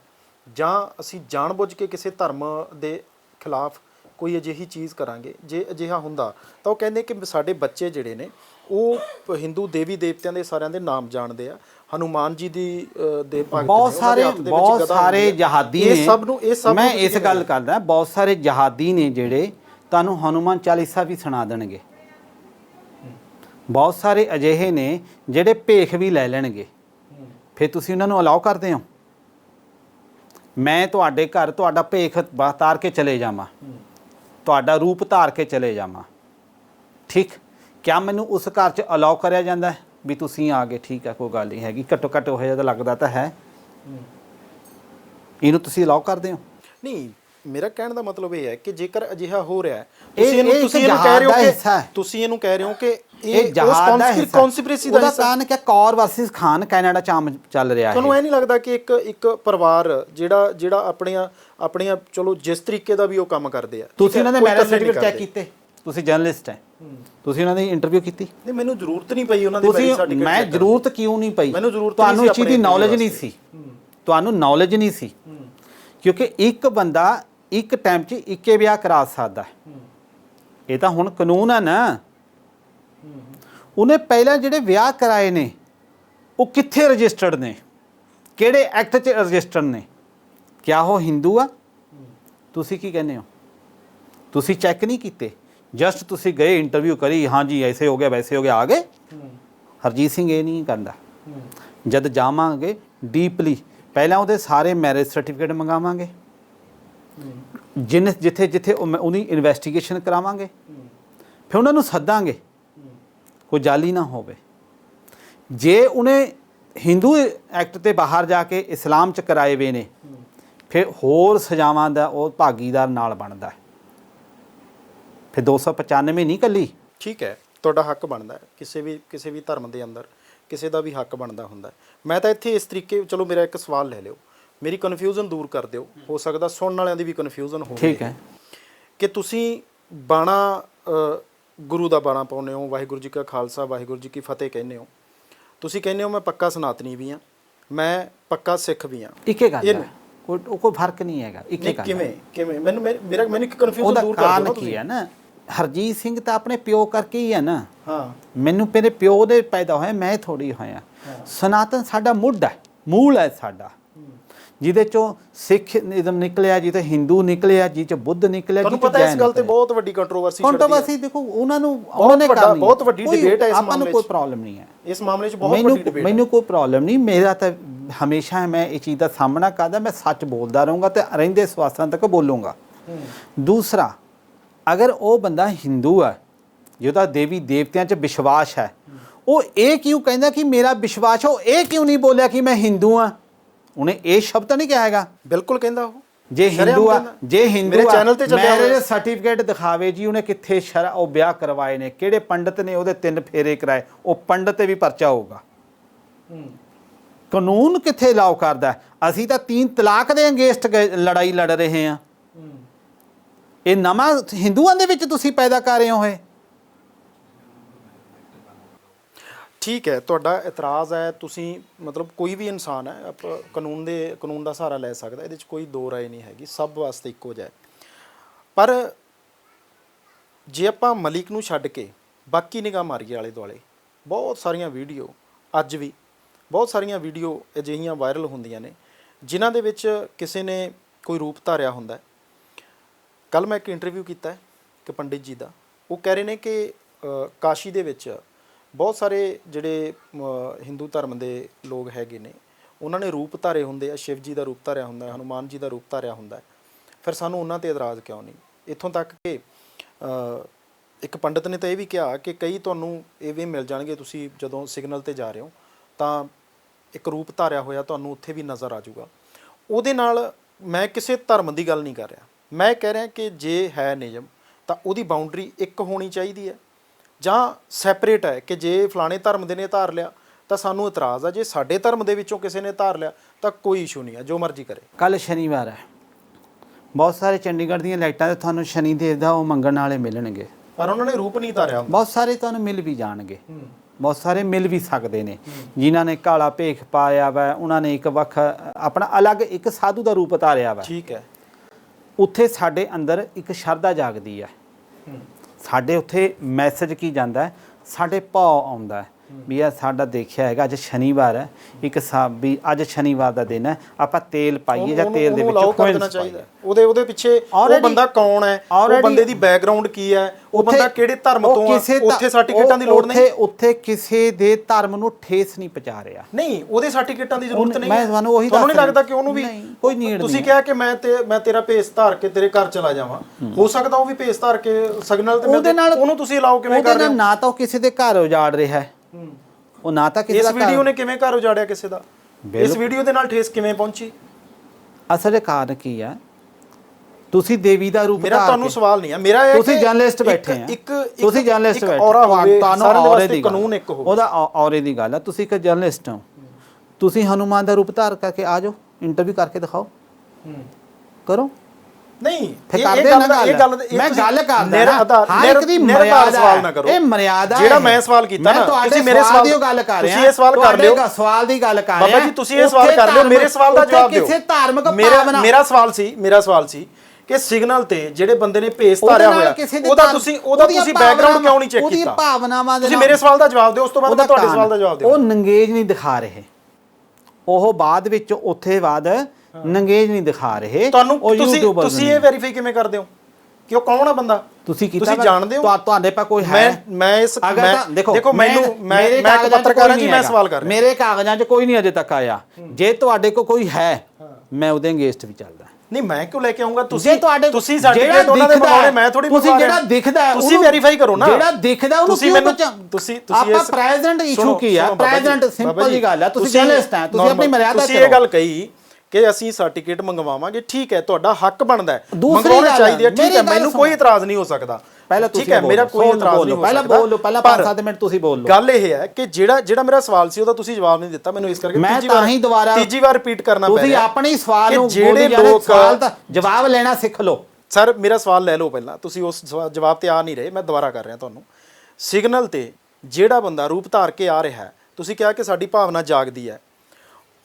ਜਾਂ ਅਸੀਂ ਜਾਣਬੁੱਝ ਕੇ ਕਿਸੇ ਧਰਮ ਦੇ ਖਿਲਾਫ ਕੋਈ ਅਜਿਹੀ ਚੀਜ਼ ਕਰਾਂਗੇ ਜੇ ਅਜਿਹਾ ਹੁੰਦਾ ਤਾਂ ਉਹ ਕਹਿੰਦੇ ਕਿ ਸਾਡੇ ਬੱਚੇ ਜਿਹੜੇ ਨੇ ਉਹ ਹਿੰਦੂ ਦੇਵੀ ਦੇਵਤਿਆਂ ਦੇ ਸਾਰਿਆਂ ਦੇ ਨਾਮ ਜਾਣਦੇ ਆ ਹਨੂਮਾਨ ਜੀ ਦੀ ਦੇ ਭਗਤ ਬਹੁਤ ਸਾਰੇ ਬਹੁਤ ਸਾਰੇ। ਜਹਾਦੀ ਨੇ ਇਹ ਸਭ ਨੂੰ ਇਹ ਸਭ ਮੈਂ ਇਸ ਗੱਲ ਕਰਦਾ ਬਹੁਤ ਸਾਰੇ ਜਹਾਦੀ ਨੇ ਜਿਹੜੇ ਤੁਹਾਨੂੰ ਹਨੂਮਾਨ ਚਾਲੀਸਾ ਵੀ ਸੁਣਾ ਦੇਣਗੇ। ਬਹੁਤ ਸਾਰੇ ਅਜਿਹੇ ਨੇ ਜਿਹੜੇ ਭੇਖ ਵੀ ਲੈ ਲੈਣਗੇ। ਫਿਰ ਤੁਸੀਂ ਉਹਨਾਂ ਨੂੰ ਅਲਾਉ ਕਰਦੇ ਹੋ? ਮੈਂ ਤੁਹਾਡੇ ਘਰ ਤੁਹਾਡਾ ਭੇਖ ਬਾ- ਤਾਰ ਕੇ ਚਲੇ ਜਾਵਾਂ। ਤੁਹਾਡਾ ਰੂਪ ਧਾਰ ਕੇ ਚਲੇ ਜਾਵਾਂ। ਠੀਕ? ਕਿਆ ਮੈਨੂੰ ਉਸ ਘਰ 'ਚ ਅਲਾਉ ਕਰਿਆ ਜਾਂਦਾ ਹੈ? ਵੀ ਤੁਸੀਂ ਆ ਗਏ ਠੀਕ ਹੈ ਕੋਈ ਗੱਲ ਨਹੀਂ ਹੈਗੀ। ਘੱਟੋ ਘੱਟ ਉਹ ਜਿਹਾ ਲੱਗਦਾ ਤਾਂ ਹੈ। ਇਹਨੂੰ ਤੁਸੀਂ ਅਲਾਉ ਕਰਦੇ ਹੋ? ਨਹੀਂ ਮੇਰਾ ਕਹਿਣ ਦਾ ਮਤਲਬ ਇਹ ਹੈ ਕਿ ਜੇਕਰ ਅਜਿਹਾ ਹੋ ਰਿਹਾ ਹੈ ਇਹ- ਤੁਸੀਂ ਇਹਨੂੰ ਇਹ ਤੁਸੀਂ ਇਹਨੂੰ ਕਹਿ ਰਹੇ ਹੋ ਕਿ। ਤੁਸੀਂ ਇਹਨੂੰ ਕਹਿ ਰਹੇ ਹੋ ਕਿ ਇਹ ਇਹ ਜਹਾਦ ਦਾ ਹਿੱਸਾ ਕਨਸਪੀਰੇਸੀ ਦਾ ਉਹਦਾ ਹਿੱਸਾ ਕਾਰਨ ਕਿ ਕੌਰ ਵਰਸਸ ਖਾਨ ਕੈਨੇਡਾ ਚ ਆਮ ਚੱਲ ਰਿਹਾ ਤੁਹਾਨੂੰ ਹੈ ਐ ਨਹੀਂ ਲੱਗਦਾ ਕਿ ਇੱਕ ਇੱਕ ਪਰਿਵਾਰ ਜਿਹੜਾ ਜਿਹੜਾ ਆਪਣੀਆਂ ਆਪਣੀਆਂ ਚਲੋ ਜਿਸ ਤਰੀਕੇ ਦਾ ਵੀ ਉਹ ਕੰਮ ਕਰਦੇ ਆ। ਤੁਸੀਂ ਇਹਨਾਂ ਦੇ ਮੈਰਿਜ ਸਰਟੀਫਿਕੇਟ ਚੈੱਕ। ਕੀਤੇ? ਤੁਸੀਂ ਜਰਨਲਿਸਟ ਹੈ। ਤੁਸੀਂ ਇਹਨਾਂ ਦੀ ਇੰਟਰਵਿਊ ਕੀਤੀ? ਨਹੀਂ ਮੈਨੂੰ ਜ਼ਰੂਰਤ ਨਹੀਂ ਪਈ ਉਹਨਾਂ ਦੀ marriage certificate ਮੈਂ ਜ਼ਰੂਰਤ ਕਿਉਂ ਨਹੀਂ ਪਈ? ਮੈਨੂੰ ਜ਼ਰੂਰਤ ਤੁਹਾਨੂੰ ਇਸ ਚੀਜ਼ ਦੀ ਨੌਲੇਜ ਨਹੀਂ। ਸੀ। ਤੁਹਾਨੂੰ ਨੌਲੇਜ ਨਹੀਂ ਸੀ। ਕਿਉਂਕਿ ਇੱਕ ਬੰਦਾ ਇੱਕ ਟਾਈਮ 'ਚ ਇੱਕੇ ਵਿਆਹ ਕਰਾ ਸਕਦਾ ਹੈ। ਇਹ ਤਾਂ ਹੁਣ ਕਾਨੂੰਨ ਆ ਨਾ। ਉਹਨੇ ਪਹਿਲਾਂ ਜਿਹੜੇ ਵਿਆਹ ਕਰਾਏ ਨੇ ਉਹ ਕਿੱਥੇ ਰਜਿਸਟਰਡ ਨੇ? ਕਿਹੜੇ ਐਕਟ 'ਚ ਰਜਿਸਟਰਡ ਨੇ? ਕਿਆ ਉਹ ਹਿੰਦੂ ਆ? ਤੁਸੀਂ ਕੀ ਕਹਿੰਦੇ ਹੋ? ਤੁਸੀਂ ਚੈੱਕ ਨਹੀਂ ਕੀਤੇ? ਜਸਟ ਤੁਸੀਂ ਗਏ ਇੰਟਰਵਿਊ ਕਰੀ ਹਾਂਜੀ ਐਸੇ ਹੋ ਗਿਆ ਵੈਸੇ ਹੋ ਗਿਆ ਆ ਗਏ? ਹਰਜੀਤ ਸਿੰਘ ਇਹ ਨਹੀਂ ਕਰਦਾ ਜਦ ਜਾਵਾਂਗੇ ਡੀਪਲੀ ਪਹਿਲਾਂ ਉਹਦੇ ਸਾਰੇ ਮੈਰਿਜ ਸਰਟੀਫਿਕੇਟ ਮੰਗਾਵਾਂਗੇ। ਜਿਨ ਜਿੱਥੇ ਜਿੱਥੇ ਉਹਦੀ ਇਨਵੈਸਟੀਗੇਸ਼ਨ ਕਰਾਵਾਂਗੇ, ਫਿਰ ਉਹਨਾਂ ਨੂੰ ਸੱਦਾਂਗੇ। ਕੋਈ ਜਾਲੀ ਨਾ ਹੋਵੇ। ਜੇ ਉਹਨੇ ਹਿੰਦੂ ਐਕਟ ਤੇ ਬਾਹਰ ਜਾ ਕੇ ਇਸਲਾਮ ਚ ਕਰਾਏ ਵੇ ਨੇ, ਫਿਰ ਹੋਰ ਸਜ਼ਾਵਾਂ ਦਾ ਉਹ ਭਾਗੀਦਾਰ ਨਾਲ ਬਣਦਾ ਹੈ। ਫਿਰ 295 ਨਹੀਂ ਕੱਲੀ। ਠੀਕ ਹੈ, ਤੁਹਾਡਾ ਹੱਕ ਬਣਦਾ ਹੈ। ਕਿਸੇ ਵੀ ਕਿਸੇ ਵੀ ਧਰਮ ਦੇ ਅੰਦਰ ਕਿਸੇ ਦਾ ਵੀ ਹੱਕ ਬਣਦਾ ਹੁੰਦਾ ਮੈਂ ਤਾਂ ਇੱਥੇ ਇਸ ਤਰੀਕੇ, ਚਲੋ ਮੇਰਾ ਇੱਕ ਸਵਾਲ ਲੈ ਲਿਓ। ਮੇਰੀ ਕਨਫਿਊਜ਼ਨ ਦੂਰ ਕਰ ਦਿਓ। ਹੋ ਸਕਦਾ ਸੁਣਨ ਵਾਲਿਆਂ ਦੀ ਵੀ ਕਨਫਿਊਜ਼ਨ ਹੋਵੇ। ਠੀਕ ਹੈ। ਕਿ ਤੁਸੀਂ ਬਾਣਾ ਗੁਰੂ ਦਾ ਬਾਣਾ ਪਾਉਂਦੇ ਹੋ ਵਾਹਿਗੁਰੂ ਜੀ ਕਾ ਖਾਲਸਾ ਵਾਹਿਗੁਰੂ ਜੀ ਕੀ ਫਤਿਹ ਕਹਿੰਦੇ ਹੋ। ਤੁਸੀਂ ਕਹਿੰਦੇ ਹੋ ਮੈਂ ਪੱਕਾ ਸਨਾਤਨੀ ਵੀ ਹਾਂ ਮੈਂ ਪੱਕਾ ਸਿੱਖ ਵੀ ਹਾਂ। ਇੱਕੇ ਗੱਲ ਹੈ। ਕੋਈ ਉਹ ਕੋਈ ਫ਼ਰਕ ਨਹੀਂ ਹੈਗਾ। ਇੱਕੇ ਗੱਲ। ਕਿਵੇਂ? ਕਿਵੇਂ? ਮੈਨੂੰ ਮੇਰ- ਮੈਨੂੰ ਇੱਕ ਕਨਫਿਊਜ਼ਨ ਉਹਦਾ ਦੂਰ ਕਰ ਦਿਓ ਕੀ ਤੁਸੀਂ। ਹੈ ਨਾ? ਹਰਜੀਤ ਸਿੰਘ ਤਾਂ ਆਪਣੇ ਪਿਓ ਕਰਕੇ ਹੀ ਹੈ ਨਾ। ਹਾਂ। ਮੈਨੂੰ ਮੇਰੇ ਪਿਓ ਦੇ ਪੈਦਾ ਹੋਇਆ ਮੈਂ ਥੋੜੀ ਹੋਇਆ। ਸਨਾਤਨ ਸਾਡਾ ਮੁੱਢ ਹੈ। ਮੂਲ ਹੈ ਸਾਡਾ। ਜਿਹਦੇ ਚੋਂ ਸਿੱਖ ਇਜ਼ਮ ਨਿਕਲਿਆ ਜਿਹਦੇ ਹਿੰਦੂ ਨਿਕਲਿਆ ਜਿਹਦੇ ਚ ਬੁੱਧ ਨਿਕਲਿਆ ਤੁਹਾਨੂੰ ਜਿਹਦੇ ਚ ਪਤਾ ਇਸ ਗੱਲ ਤੇ। ਬਹੁਤ ਵੱਡੀ ਕੰਟਰੋਵਰਸੀ ਛਿੜਦੀ ਹੈ। ਕੰਟਰੋਵਰਸੀ ਦੇਖੋ ਉਹਨਾਂ ਨੂੰ ਉਹਨਾਂ ਨੇ ਕਰਨੀ। ਬਹੁਤ ਵੱਡੀ ਕੋਈ- debate ਹੈ ਇਸ ਆਪਾਂ ਨੂੰ ਮਾਮਲੇ ਕੋਈ 'ਚ। ਪ੍ਰੋਬਲਮ ਨਹੀਂ ਹੈ। ਇਸ ਮਾਮਲੇ 'ਚ ਬਹੁਤ ਵੱਡੀ ਡਿਬੇਟ ਮੈਨੂੰ ਕੋਈ ਪ੍ਰੋਬਲਮ ਨਹੀਂ। ਮੇਰਾ ਤਾਂ ਹਮੇਸ਼ਾ ਮੈਂ ਇਹ ਚੀਜ਼ ਦਾ ਸਾਹਮਣਾ ਕਰਦਾ ਮੈਂ ਸੱਚ ਬੋਲਦਾ ਰਹੂੰਗਾ ਤੇ ਰਹਿੰਦੇ ਸਵਾਸਾਂ ਤੱਕ ਬੋਲੂੰਗਾ। ਦੂਸਰਾ ਅਗਰ ਉਹ ਬੰਦਾ ਹਿੰਦੂ ਹੈ ਜਿਹਦਾ ਦੇਵੀ ਦੇਵਤਿਆਂ 'ਚ ਵਿਸ਼ਵਾਸ ਹੈ ਉਹ ਇਹ ਕਿਉਂ ਕਹਿੰਦਾ ਕਿ ਮੇਰਾ ਵਿਸ਼ਵਾਸ ਹੈ? ਉਹ ਇਹ ਕਿਉਂ ਨਹੀਂ ਬੋਲਿਆ ਕਿ ਮੈਂ ਹਿੰਦੂ ਹਾਂ? ਉਹਨੇ ਇਹ ਸ਼ਬਦ ਤਾਂ ਨਹੀਂ ਕਿਹਾ ਹੈਗਾ। ਬਿਲਕੁਲ ਕਹਿੰਦਾ ਉਹ। ਜੇ ਹਿੰਦੂ ਆ। ਜੇ ਹਿੰਦੂ ਮੇਰੇ ਆ ਚੈਨਲ ਤੇ ਚੱਲਿਆ ਹੋਇਆ। ਸਰਟੀਫਿਕੇਟ ਦਿਖਾਵੇ ਜੀ ਉਹਨੇ ਕਿੱਥੇ ਸ਼ਰ ਉਹ ਵਿਆਹ ਕਰਵਾਏ ਨੇ ਕਿਹੜੇ ਪੰਡਤ ਨੇ ਉਹਦੇ ਤਿੰਨ ਫੇਰੇ ਕਰਾਏ ਉਹ ਪੰਡਤ ਤੇ ਵੀ ਪਰਚਾ ਹੋਊਗਾ। ਕਾਨੂੰਨ ਕਿੱਥੇ ਲਾਓ ਕਰਦਾ? ਅਸੀਂ ਤਾਂ ਤੀਨ ਤਲਾਕ ਦੇ ਅਗੇਂਸਟ ਲੜਾਈ ਲੜ ਰਹੇ ਹਾਂ। ਇਹ ਨਵਾਂ ਹਿੰਦੂਆਂ ਦੇ ਵਿੱਚ ਤੁਸੀਂ ਪੈਦਾ ਕਰ ਰਹੇ ਹੋ ਇਹ। ਠੀਕ ਹੈ ਤੁਹਾਡਾ ਇਤਰਾਜ਼ ਹੈ ਤੁਸੀਂ ਮਤਲਬ ਕੋਈ ਵੀ ਇਨਸਾਨ ਹੈ ਆਪਾਂ ਕਾਨੂੰਨ ਦੇ ਕਾਨੂੰਨ ਦਾ ਸਹਾਰਾ ਲੈ ਸਕਦਾ ਇਹਦੇ 'ਚ ਕੋਈ ਦੋ ਰਾਏ ਨਹੀਂ ਹੈਗੀ ਸਭ ਵਾਸਤੇ ਇੱਕੋ ਜਿਹਾ ਹੈ। ਪਰ ਜੇ ਆਪਾਂ ਮਲਿਕ ਨੂੰ ਛੱਡ ਕੇ ਬਾਕੀ ਨਿਗਾਹ ਮਾਰੀਏ ਆਲੇ ਦੁਆਲੇ ਬਹੁਤ ਸਾਰੀਆਂ ਵੀਡੀਓ ਅੱਜ ਵੀ ਬਹੁਤ ਸਾਰੀਆਂ ਵੀਡੀਓ ਅਜਿਹੀਆਂ ਵਾਇਰਲ ਹੁੰਦੀਆਂ ਨੇ ਜਿਨ੍ਹਾਂ ਦੇ ਵਿੱਚ ਕਿਸੇ ਨੇ ਕੋਈ ਰੂਪ ਧਾਰਿਆ ਹੁੰਦਾ ਹੈ। ਕੱਲ ਮੈਂ ਇੱਕ ਇੰਟਰਵਿਊ ਕੀਤਾ ਹੈ ਇੱਕ ਪੰਡਿਤ ਜੀ ਦਾ ਉਹ ਕਹਿ ਰਹੇ ਨੇ ਕਿ ਅ, ਕਾਸ਼ੀ ਦੇ ਵਿੱਚ ਬਹੁਤ ਸਾਰੇ ਜਿਹੜੇ ਹਿੰਦੂ ਧਰਮ ਦੇ ਲੋਕ ਹੈਗੇ ਨੇ, ਉਹਨਾਂ ਨੇ ਰੂਪ ਧਾਰੇ ਹੁੰਦੇ ਆ, ਸ਼ਿਵ ਜੀ ਦਾ ਰੂਪ ਧਾਰਿਆ ਹੁੰਦਾ ਹੈ, ਹਨੂਮਾਨ ਜੀ ਦਾ ਰੂਪ ਧਾਰਿਆ ਹੁੰਦਾ ਹੈ। ਫਿਰ ਸਾਨੂੰ ਉਹਨਾਂ ਤੇ ਇਤਰਾਜ਼ ਕਿਉਂ ਨਹੀਂ? ਇੱਥੋਂ ਤੱਕ ਕਿ ਇੱਕ ਪੰਡਿਤ ਨੇ ਤਾਂ ਇਹ ਵੀ ਕਿਹਾ ਕਿ ਕਈ ਤੁਹਾਨੂੰ ਇਹ ਵੀ ਮਿਲ ਜਾਣਗੇ, ਤੁਸੀਂ ਜਦੋਂ ਸਿਗਨਲ ਤੇ ਜਾ ਰਹੇ ਹੋ, ਤਾਂ ਇੱਕ ਰੂਪ ਧਾਰਿਆ ਹੋਇਆ ਤੁਹਾਨੂੰ ਉੱਥੇ ਵੀ ਨਜ਼ਰ ਆ ਜਾਊਗਾ। ਉਹਦੇ ਨਾਲ ਮੈਂ ਕਿਸੇ ਧਰਮ ਦੀ ਗੱਲ ਨਹੀਂ ਕਰ ਰਿਹਾ। ਮੈਂ ਕਹਿ ਰਿਹਾ ਕਿ ਜੇ ਹੈ ਨਿਯਮ, ਤਾਂ ਉਹਦੀ ਬਾਉਂਡਰੀ ਇੱਕ ਹੋਣੀ ਚਾਹੀਦੀ ਹੈ। ਜਾਂ ਸੈਪਰੇਟ ਹੈ ਕਿ ਜੇ ਫਲਾਣੇ ਧਰਮ ਦੇ ਨੇ ਧਾਰ ਲਿਆ ਤਾਂ ਸਾਨੂੰ ਇਤਰਾਜ਼ ਆ ਜੇ ਸਾਡੇ ਧਰਮ ਦੇ ਵਿੱਚੋਂ ਕਿਸੇ ਨੇ ਧਾਰ ਲਿਆ ਤਾਂ ਕੋਈ ਇਸ਼ੂ ਨਹੀਂ ਹੈ ਜੋ ਮਰਜ਼ੀ ਕਰੇ। ਕੱਲ ਸ਼ਨੀਵਾਰ ਹੈ। ਬਹੁਤ ਸਾਰੇ ਚੰਡੀਗੜ੍ਹ ਦੀਆਂ ਲਾਈਟਾਂ ਤੇ ਤੁਹਾਨੂੰ ਸ਼ਨੀ ਦੇਵ ਦਾ ਉਹ ਮੰਗਣ ਵਾਲੇ ਮਿਲਣਗੇ। ਪਰ ਉਹਨਾਂ ਨੇ ਰੂਪ ਨਹੀਂ ਧਾਰਿਆ ਹੁੰਦਾ। ਬਹੁਤ ਸਾਰੇ ਤੁਹਾਨੂੰ ਮਿਲ ਵੀ ਜਾਣਗੇ। ਬਹੁਤ ਸਾਰੇ ਮਿਲ ਵੀ ਸਕਦੇ ਨੇ। ਜਿਨ੍ਹਾਂ ਨੇ ਕਾਲਾ ਭੇਖ ਪਾਇਆ ਵਾ ਉਹਨਾਂ ਨੇ ਇੱਕ ਵੱਖ ਆਪਣਾ ਅਲੱਗ ਇੱਕ ਸਾਧੂ ਦਾ ਰੂਪ ਧਾਰਿਆ ਵਾ। ਠੀਕ ਹੈ। ਉੱਥੇ ਸਾਡੇ ਅੰਦਰ ਇੱਕ ਸ਼ਰਧਾ ਜਾਗਦੀ ਹੈ। ਸਾਡੇ ਉੱਥੇ ਮੈਸੇਜ ਕੀ ਜਾਂਦਾ ਹੈ? ਸਾਡੇ ਭਾਅ ਆਉਂਦਾ ਹੈ। ਵੀ ਇਹ ਸਾਡਾ ਦੇਖਿਆ ਹੈਗਾ ਅੱਜ ਸ਼ਨੀਵਾਰ ਹੈ ਇੱਕ ਸਾ ਵੀ ਅੱਜ ਸ਼ਨੀਵਾਰ ਦਾ ਦਿਨ ਹੈ ਆਪਾਂ ਤੇਲ ਪਾਈਏ ਜਾਂ ਤੇਲ ਦੇ ਵਿੱਚ coins ਚਾਹੀਦਾ। ਉਹਦੇ ਉਹਦੇ ਪਿੱਛੇ ਉਹ ਬੰਦਾ ਕੌਣ ਹੈ? ਉਹ ਬੰਦੇ ਦੀ ਬੈਕਗ੍ਰਾਉਂਡ ਕੀ ਹੈ? ਉਹ ਬੰਦਾ ਕਿਹੜੇ ਧਰਮ ਤੋਂ ਆ ਉੱਥੇ ਸਰਟੀਫਿਕੇਟਾਂ ਦੀ ਲੋੜ ਨਹੀਂ? ਉੱਥੇ ਉੱਥੇ ਕਿਸੇ ਦੇ ਧਰਮ ਨੂੰ ਠੇਸ ਨਹੀਂ ਪਹੁੰਚਾ ਰਿਹਾ। ਨਹੀਂ ਉਹਦੇ ਸਰਟੀਫਿਕੇਟਾਂ ਦੀ ਜ਼ਰੂਰਤ ਨਹੀਂ ਮੈਂ। ਤੁਹਾਨੂੰ ਉਹੀ ਤੁਹਾਨੂੰ ਨਹੀਂ ਲੱਗਦਾ। ਕਿ ਉਹਨੂੰ ਵੀ ਕੋਈ ਤੁਸੀਂ ਨਹੀਂ ਕਿਹਾ ਕਿ ਮੈਂ ਤੇ ਮੈਂ ਤੇਰਾ ਭੇਸ ਧਾਰ ਕੇ ਤੇਰੇ ਘਰ ਚਲਾ ਜਾਵਾਂ। ਹੋ। ਸਕਦਾ ਉਹ ਵੀ ਭੇਸ ਧਾਰ ਕੇ ਸਿਗਨਲ ਤੇ ਉਹਦੇ ਨਾਲ ਉਹਨੂੰ ਤੁਸੀਂ ਅਲਾਉ ਕਿਵੇਂ ਉਹਦੇ ਕਰ ਰਹੇ ਨਾਲ ਹੋ? ਨਾ ਤਾਂ ਉਹ ਕਿਸੇ ਦੇ ਘਰ ਉਜਾੜ ਰਿਹਾ ਹੈ। ਉਹ ਨਾ ਤਾਂ ਕਿਸੇ ਇਸ ਦਾ ਵੀਡੀਓ ਘਰ ਨੇ ਕਿਵੇਂ ਘਰ ਉਜਾੜਿਆ ਕਿਸੇ ਦਾ? ਇਸ ਵੀਡੀਓ ਦੇ ਨਾਲ ਠੇਸ ਕਿਵੇਂ ਪਹੁੰਚੀ? ਅਸਲ ਕਾਰਨ ਕੀ ਹੈ ਤੁਸੀਂ ਦੇਵੀ ਦਾ ਰੂਪ ਮੇਰਾ ਧਾਰ ਤੁਹਾਨੂੰ ਕੇ- ਸਵਾਲ ਨਹੀਂ ਹੈ ਮੇਰਾ ਇਹ ਤੁਸੀਂ ਜਰਨਲਿਸਟ ਬੈਠੇ ਆ। ਇੱਕ ਤੁਸੀਂ ਜਰਨਲਿਸਟ ਬੈਠੇ ਔਰਾ ਹੋਵੇ ਤੁਹਾਨੂੰ ਔਰੇ ਦੀ ਗੱਲ ਕਾਨੂੰਨ ਇੱਕ ਹੋਵੇ। ਉਹਦਾ ਔ- ਔਰੇ ਦੀ ਗੱਲ ਹੈ ਤੁਸੀਂ ਇੱਕ ਜਰਨਲਿਸਟ ਹੋ। ਤੁਸੀਂ ਹਨੂਮਾਨ ਦਾ ਰੂਪ ਧਾਰ ਕਰਕੇ ਆ ਜਾਓ। ਇੰਟਰਵਿਊ ਕਰਕੇ ਦਿਖਾਓ। ਕਰੋ। ਨਹੀਂ ਕਰਦੇ ਨਾ ਗੱਲ? ਮੈਂ ਗੱਲ ਕਰਦਾ ਹਰ ਇੱਕ ਦੀ ਮਰਿਆਦਾ ਇਹ ਮਰਿਆਦਾ ਜਿਹੜਾ ਹੈ। ਮੈਂ ਸਵਾਲ ਕੀਤਾ ਮੈਂ ਨਾ ਤੁਹਾਡੇ ਤੁਸੀਂ ਮੇਰੇ ਸਵਾਲ ਸਵਾਲ ਦੀ ਉਹ ਗੱਲ ਕਰ ਰਿਹਾ। ਤੁਸੀਂ ਇਹ ਸਵਾਲ ਕਰ ਤੁਹਾਡੇ ਲਿਓ। ਗਾ- ਸਵਾਲ ਦੀ ਗੱਲ ਕਰ ਰਿਹਾ ਬਾਬਾ ਜੀ ਤੁਸੀਂ ਇਹ ਸਵਾਲ ਕਰ ਲਿਓ ਮੇਰੇ ਸਵਾਲ ਦਾ ਉੱਥੇ ਜਵਾਬ ਦਿਓ। ਕਿਸੇ ਧਾਰਮਿਕ ਮੇਰਾ ਭਾਵਨਾ ਮੇਰਾ ਸਵਾਲ ਸੀ ਮੇਰਾ ਸਵਾਲ ਸੀ ਕਿ ਸਿਗਨਲ ਤੇ ਜਿਹੜੇ ਬੰਦੇ ਨੇ ਭੇਸ ਧਾਰਿਆ ਹੋਇਆ ਉਹਦਾ ਤੁਸੀਂ ਉਹਦਾ ਉਹਦੀਆਂ ਤੁਸੀਂ ਬੈਕਗ੍ਰਾਉਂਡ ਭਾਵਨਾਵਾਂ- ਕਿਉਂ ਨਹੀਂ ਚੈੱਕ ਕੀਤਾ? ਉਹਦੀਆਂ ਭਾਵਨਾਵਾਂ ਦੇ ਤੁਸੀਂ ਨਾਲ- ਮੇਰੇ ਸਵਾਲ ਦਾ ਜਵਾਬ ਦਿਓ ਉਸ ਤੋਂ ਬਾਅਦ ਮੈਂ ਤੁਹਾਡੇ ਸਵਾਲ ਦਾ ਜਵਾਬ ਉਹ ਦਿਓ ਨੰਗੇਜ ਨਹੀਂ ਦਿਖਾ ਰਹੇ। ਉਹ ਬਾਅਦ ਵਿੱਚ ਉੱਥੇ ਬਾਅਦ ਨੰਗੇਜ ਨਹੀਂ ਦਿਖਾ ਰਹੇ। ਤੁਹਾਨੂੰ ਤੁਸੀਂ ਤੁਸੀਂ। ਇਹ ਵੈਰੀਫਾਈ ਕਿਵੇਂ ਕਰਦੇ ਹੋ? ਕਿ ਉਹ ਕੌਣ ਆ ਬੰਦਾ? ਤੁਸੀਂ ਕੀਤਾ ਤੁਸੀਂ? ਜਾਣਦੇ ਹੋ? ਤੁਹਾ- ਤੁਹਾਡੇ ਪਾ ਕੋਈ ਹੈ। ਮੈਂ ਮੈਂ ਇਸ ਮੈਂ ਦੇਖੋ ਮੈਨੂੰ ਮੈਂ ਮੈਂ ਇੱਕ ਪੱਤਰਕਾਰ ਜੀ ਮੈਂ। ਸਵਾਲ ਕਰ ਰਿਹਾ। ਮੇਰੇ ਕਾਗਜ਼ਾਂ 'ਚ ਕੋਈ ਨਹੀਂ ਅਜੇ ਤੱਕ ਆਇਆ। ਜੇ ਤੁਹਾਡੇ ਕੋਲ ਕੋਈ ਹੈ ਮੈਂ ਉਹਦੇ ਅਗੇਂਸਟ ਵੀ ਚੱਲਦਾ। ਨਹੀਂ ਮੈਂ ਕਿਉਂ ਲੈ ਕੇ ਆਉਂਗਾ? ਤੁਸੀਂ ਤੁਹਾਡੇ ਤੁਸੀਂ ਸਰਟੀਫਿਕੇਟ ਉਹਨਾਂ ਦੇ ਮੰਗਾਉਣੇ ਮੈਂ ਥੋੜੀ ਤੁਸੀਂ ਜਿਹੜਾ ਦਿਖਦਾ ਤੁਸੀਂ ਵੈਰੀਫਾਈ ਕਰੋ ਨਾ। ਜਿਹੜਾ ਦਿਖਦਾ ਉਹਨੂੰ ਤੁਸੀਂ ਕਿਉਂ ਮੈਨੂੰ ਤੁਸੀਂ ਤੁਸੀਂ ਆਪਾਂ ਪ੍ਰੈਜ਼ੈਂਟ ਇਸ਼ੂ ਕੀ ਆ? ਬਾਬਾ ਸਿੰਪਲ ਜੀ, ਗੱਲ ਆ। ਤੁਸੀਂ ਜਰਨਲਿਸਟ ਆ ਤੁਸੀਂ ਆਪਣੀ ਮਰਿਆਦਾ ਤੁਸੀਂ ਇਹ ਗੱਲ ਕਹੀ ਕਿ ਅਸੀਂ ਸਰਟੀਫਿਕੇਟ ਮੰਗਵਾਵਾਂਗੇ ਠੀਕ ਹੈ ਤੁਹਾਡਾ ਹੱਕ ਬਣਦਾ ਹੈ। ਮੰਗਵਾਉਣੇ ਚਾਹੀਦੇ ਆ ਠੀਕ ਹੈ ਮੈਨੂੰ। ਕੋਈ ਇਤਰਾਜ਼ ਨਹੀਂ ਹੋ ਸਕਦਾ। ਪਹਿਲਾਂ ਠੀਕ ਤੁਸੀਂ ਹੈ ਮੇਰਾ ਕੋਈ ਇਤਰਾਜ਼ ਨਹੀਂ ਹੋ ਪਹਿਲਾਂ ਬੋਲੋ, ਪਹਿਲਾਂ ਪਰ ਪੰਜ ਸੱਤ ਮਿੰਟ ਤੁਸੀਂ ਬੋਲ। ਲਓ। ਗੱਲ ਇਹ ਹੈ ਕਿ ਜਿਹੜਾ ਜਿਹੜਾ ਮੇਰਾ ਸਵਾਲ ਸੀ ਉਹਦਾ ਤੁਸੀਂ ਜਵਾਬ ਨਹੀਂ ਦਿੱਤਾ ਮੈਨੂੰ ਇਸ ਕਰਕੇ ਮੈਂ ਤਾਂ ਹੀ ਦੁਬਾਰਾ ਤੀਜੀ ਵਾਰ ਰਿਪੀਟ ਕਰਨਾ ਪੈ ਤੁਸੀਂ ਆਪਣੇ ਹੀ ਸਵਾਲ ਨੂੰ ਜਿਹੜੇ ਲੋਕ ਸਵਾਲ ਦਾ ਜਵਾਬ ਲੈਣਾ ਸਿੱਖ ਲਓ। ਸਰ ਮੇਰਾ ਸਵਾਲ ਲੈ ਲਓ ਪਹਿਲਾਂ। ਤੁਸੀਂ ਉਸ ਜਵਾਬ ਤੇ ਆ ਨਹੀਂ ਰਹੇ ਮੈਂ ਦੁਬਾਰਾ ਕਰ ਰਿਹਾ ਤੁਹਾਨੂੰ। ਸਿਗਨਲ ਤੇ ਜਿਹੜਾ ਬੰਦਾ ਰੂਪ ਧਾਰ ਕੇ ਆ ਰਿਹਾ ਤੁਸੀਂ ਕਿਹਾ ਕਿ ਸਾਡੀ ਭਾਵਨਾ ਜਾਗਦੀ ਹੈ।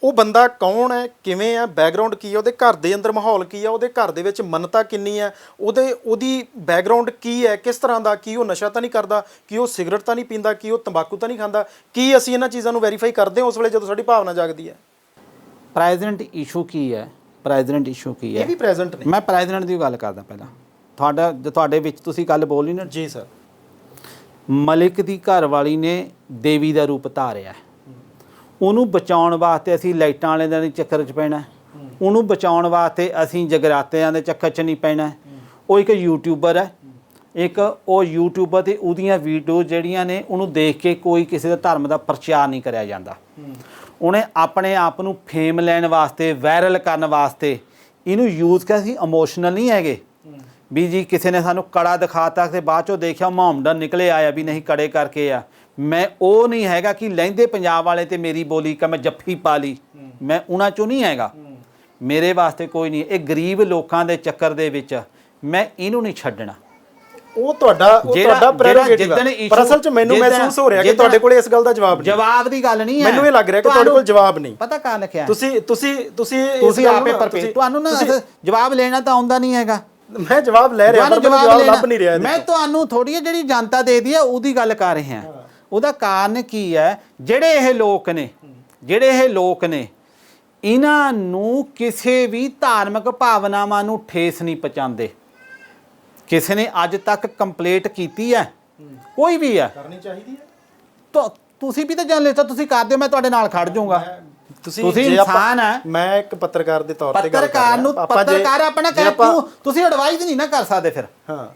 ਉਹ ਬੰਦਾ ਕੌਣ ਹੈ ਕਿਵੇਂ ਹੈ ਬੈਕਗ੍ਰਾਉਂਡ ਕੀ ਹੈ ਉਹਦੇ ਘਰ ਦੇ ਅੰਦਰ ਮਾਹੌਲ ਕੀ ਹੈ ਉਹਦੇ ਘਰ ਦੇ ਵਿੱਚ ਮੰਨਤਾ ਕਿੰਨੀ ਹੈ ਉਹਦੇ ਉਹਦੀ ਬੈਕਗ੍ਰਾਉਂਡ ਕੀ ਹੈ ਕਿਸ ਤਰ੍ਹਾਂ ਦਾ ਕੀ ਉਹ ਨਸ਼ਾ ਤਾਂ ਨਹੀਂ ਕਰਦਾ ਕੀ ਉਹ ਸਿਗਰਟ ਤਾਂ ਨਹੀਂ ਪੀਂਦਾ ਕੀ ਉਹ ਤੰਬਾਕੂ ਤਾਂ ਨਹੀਂ ਖਾਂਦਾ ਕੀ ਅਸੀਂ ਇਹਨਾਂ ਚੀਜ਼ਾਂ ਨੂੰ ਵੈਰੀਫਾਈ ਕਰਦੇ ਹਾਂ ਉਸ ਵੇਲੇ ਜਦੋਂ ਸਾਡੀ ਭਾਵਨਾ ਜਾਗਦੀ ਹੈ? ਪ੍ਰੈਜ਼ੈਂਟ ਇਸ਼ੂ ਕੀ ਹੈ? ਪ੍ਰੈਜ਼ੈਂਟ ਇਸ਼ੂ ਕੀ ਇਹ ਹੈ ਵੀ ਪ੍ਰੈਜ਼ੈਂਟ ਨੇ। ਮੈਂ ਪ੍ਰੈਜ਼ੈਂਟ ਦੀ ਗੱਲ ਕਰਦਾ ਪਹਿਲਾਂ। ਤੁਹਾਡਾ ਜੋ ਤੁਹਾਡੇ ਵਿੱਚ ਤੁਸੀਂ ਗੱਲ ਬੋਲੀ ਨਾ? ਜੀ ਸਰ ਮਲਿਕ ਦੀ ਘਰਵਾਲੀ ਨੇ ਦੇਵੀ ਦਾ ਰੂਪ ਧਾਰਿਆ ਹੈ। ਉਹਨੂੰ ਬਚਾਉਣ ਵਾਸਤੇ ਅਸੀਂ ਲਾਈਟਾਂ ਵਾਲੇ ਦੇ ਚੱਕਰ 'ਚ ਪੈਣਾ। ਉਹਨੂੰ ਬਚਾਉਣ ਵਾਸਤੇ ਅਸੀਂ ਜਗਰਾਤਿਆਂ ਦੇ ਚੱਕਰ 'ਚ ਨਹੀਂ ਪੈਣਾ। ਉਹ ਇੱਕ ਯੂਟਿਊਬਰ ਹੈ। ਇੱਕ ਉਹ ਯੂਟਿਊਬਰ ਤੇ ਉਹਦੀਆਂ ਵੀਡੀਓ ਜਿਹੜੀਆਂ ਨੇ, ਉਹਨੂੰ ਦੇਖ ਕੇ ਕੋਈ ਕਿਸੇ ਦੇ ਧਰਮ ਦਾ ਪ੍ਰਚਾਰ ਨਹੀਂ ਕਰਿਆ ਜਾਂਦਾ। ਉਹਨੇ ਆਪਣੇ ਆਪ ਨੂੰ ਫੇਮ ਲੈਣ ਵਾਸਤੇ ਵਾਇਰਲ ਕਰਨ ਵਾਸਤੇ ਇਹਨੂੰ ਯੂਜ਼ ਕਰ ਸੀ ਇਮੋਸ਼ਨਲ ਨਹੀਂ ਹੈਗੇ। ਵੀ ਜੀ ਕਿਸੇ ਨੇ ਸਾਨੂੰ ਕੜਾ ਦਿਖਾਤਾ ਤੇ ਬਾਅਦ ਚੋਂ ਦੇਖਿਆ ਮੁਹੰਮਦਨ ਨਿਕਲੇ ਆਇਆ ਵੀ ਨਹੀਂ, ਕੜੇ ਕਰਕੇ ਆ। ਮੈਂ ਉਹ ਨਹੀਂ ਹੈਗਾ ਕਿ ਲਹਿੰਦੇ ਪੰਜਾਬ ਵਾਲੇ ਤੇ ਮੇਰੀ ਬੋਲੀ ਕਿ ਮੈਂ ਜੱਫੀ ਪਾ ਲਈ। ਮੈਂ ਉਹਨਾਂ ਚੋਂ ਨਹੀਂ ਹੈਗਾ। ਮੇਰੇ ਵਾਸਤੇ ਕੋਈ ਨਹੀਂ। ਇਹ ਗਰੀਬ ਲੋਕਾਂ ਦੇ ਚੱਕਰ ਦੇ ਵਿੱਚ ਮੈਂ ਇਹਨੂੰ ਨਹੀਂ ਛੱਡਣਾ। ਉਹ ਤੁਹਾਡਾ ਉਹ ਤੁਹਾਡਾ ਪ੍ਰੈਰੋਗੇਟਿਵ ਪਰ ਅਸਲ 'ਚ ਮੈਨੂੰ ਮਹਿਸੂਸ ਹੋ ਰਿਹਾ ਕਿ ਤੁਹਾਡੇ ਕੋਲ ਇਸ ਗੱਲ ਦਾ ਜਵਾਬ ਨਹੀਂ। ਜਵਾਬ ਦੀ ਗੱਲ ਨਹੀਂ ਹੈ। ਮੈਨੂੰ ਇਹ ਲੱਗ ਰਿਹਾ ਕਿ ਤੁਹਾਡੇ ਕੋਲ ਜਵਾਬ ਨਹੀਂ। ਪਤਾ ਕਾਹ ਲਿਖਿਆ? ਤੁਸੀਂ ਤੁਸੀਂ ਤੁਸੀਂ ਤੁਸੀਂ ਆਪੇ ਪਰਪੇ ਤੁਹਾਨੂੰ ਨਾ ਜਵਾਬ ਲੈਣਾ ਤਾਂ ਆਉਂਦਾ ਨਹੀਂ ਹੈਗਾ। ਮੈਂ ਜਵਾਬ ਲੈ ਰਿਹਾ ਪਰ ਮੈਨੂੰ ਜਵਾਬ ਲੱਭ ਨਹੀਂ ਰਿਹਾ ਮੈਂ। ਤੁਹਾਨੂੰ ਥੋੜੀ ਜਿਹੀ ਜਿਹੜੀ ਜਨਤਾ ਦੇ ਦੀ ਹੈ ਉਹਦੀ ਗੱਲ ਕਰ ਰਹੇ। ਹਾਂ ਉਹਦਾ ਕਾਰਨ ਕੀ ਹੈ? ਜਿਹੜੇ ਇਹ ਲੋਕ ਨੇ ਜਿਹੜੇ ਇਹ ਲੋਕ ਨੇ ਇਹਨਾਂ ਨੂੰ ਕਿਸੇ ਵੀ ਧਾਰਮਿਕ ਭਾਵਨਾਵਾਂ ਨੂੰ ਠੇਸ ਨਹੀਂ ਪਹੁੰਚਾਉਂਦੇ। ਕਿਸੇ ਨੇ ਅੱਜ ਤੱਕ ਕੰਪਲੀਟ ਕੀਤੀ ਹੈ? ਕੋਈ ਵੀ ਹੈ। ਕਰਨੀ ਚਾਹੀਦੀ ਹੈ। ਤਾਂ ਤੁਸੀਂ ਵੀ ਤਾਂ ਜਰਨਲਿਸਟ ਤੁਸੀਂ ਕਰਦੇ ਹੋ ਮੈਂ ਤੁਹਾਡੇ ਨਾਲ ਖੜ ਜਾਊਂਗਾ। ਤੁਸੀਂ ਤੁਸੀਂ ਇਨਸਾਨ ਹੈ। ਮੈਂ ਇੱਕ ਪੱਤਰਕਾਰ ਦੇ ਤੌਰ ਤੇ ਗੱਲ ਕਰ ਪੱਤਰਕਾਰ। ਨੂੰ ਪੱਤਰਕਾਰ ਆਪਣਾ ਕਹਿ ਤੂੰ ਤੁਸੀਂ ਐਡਵਾਈਜ਼ ਨਹੀਂ ਨਾ ਕਰ ਸਕਦੇ ਫਿਰ। ਹਾਂ।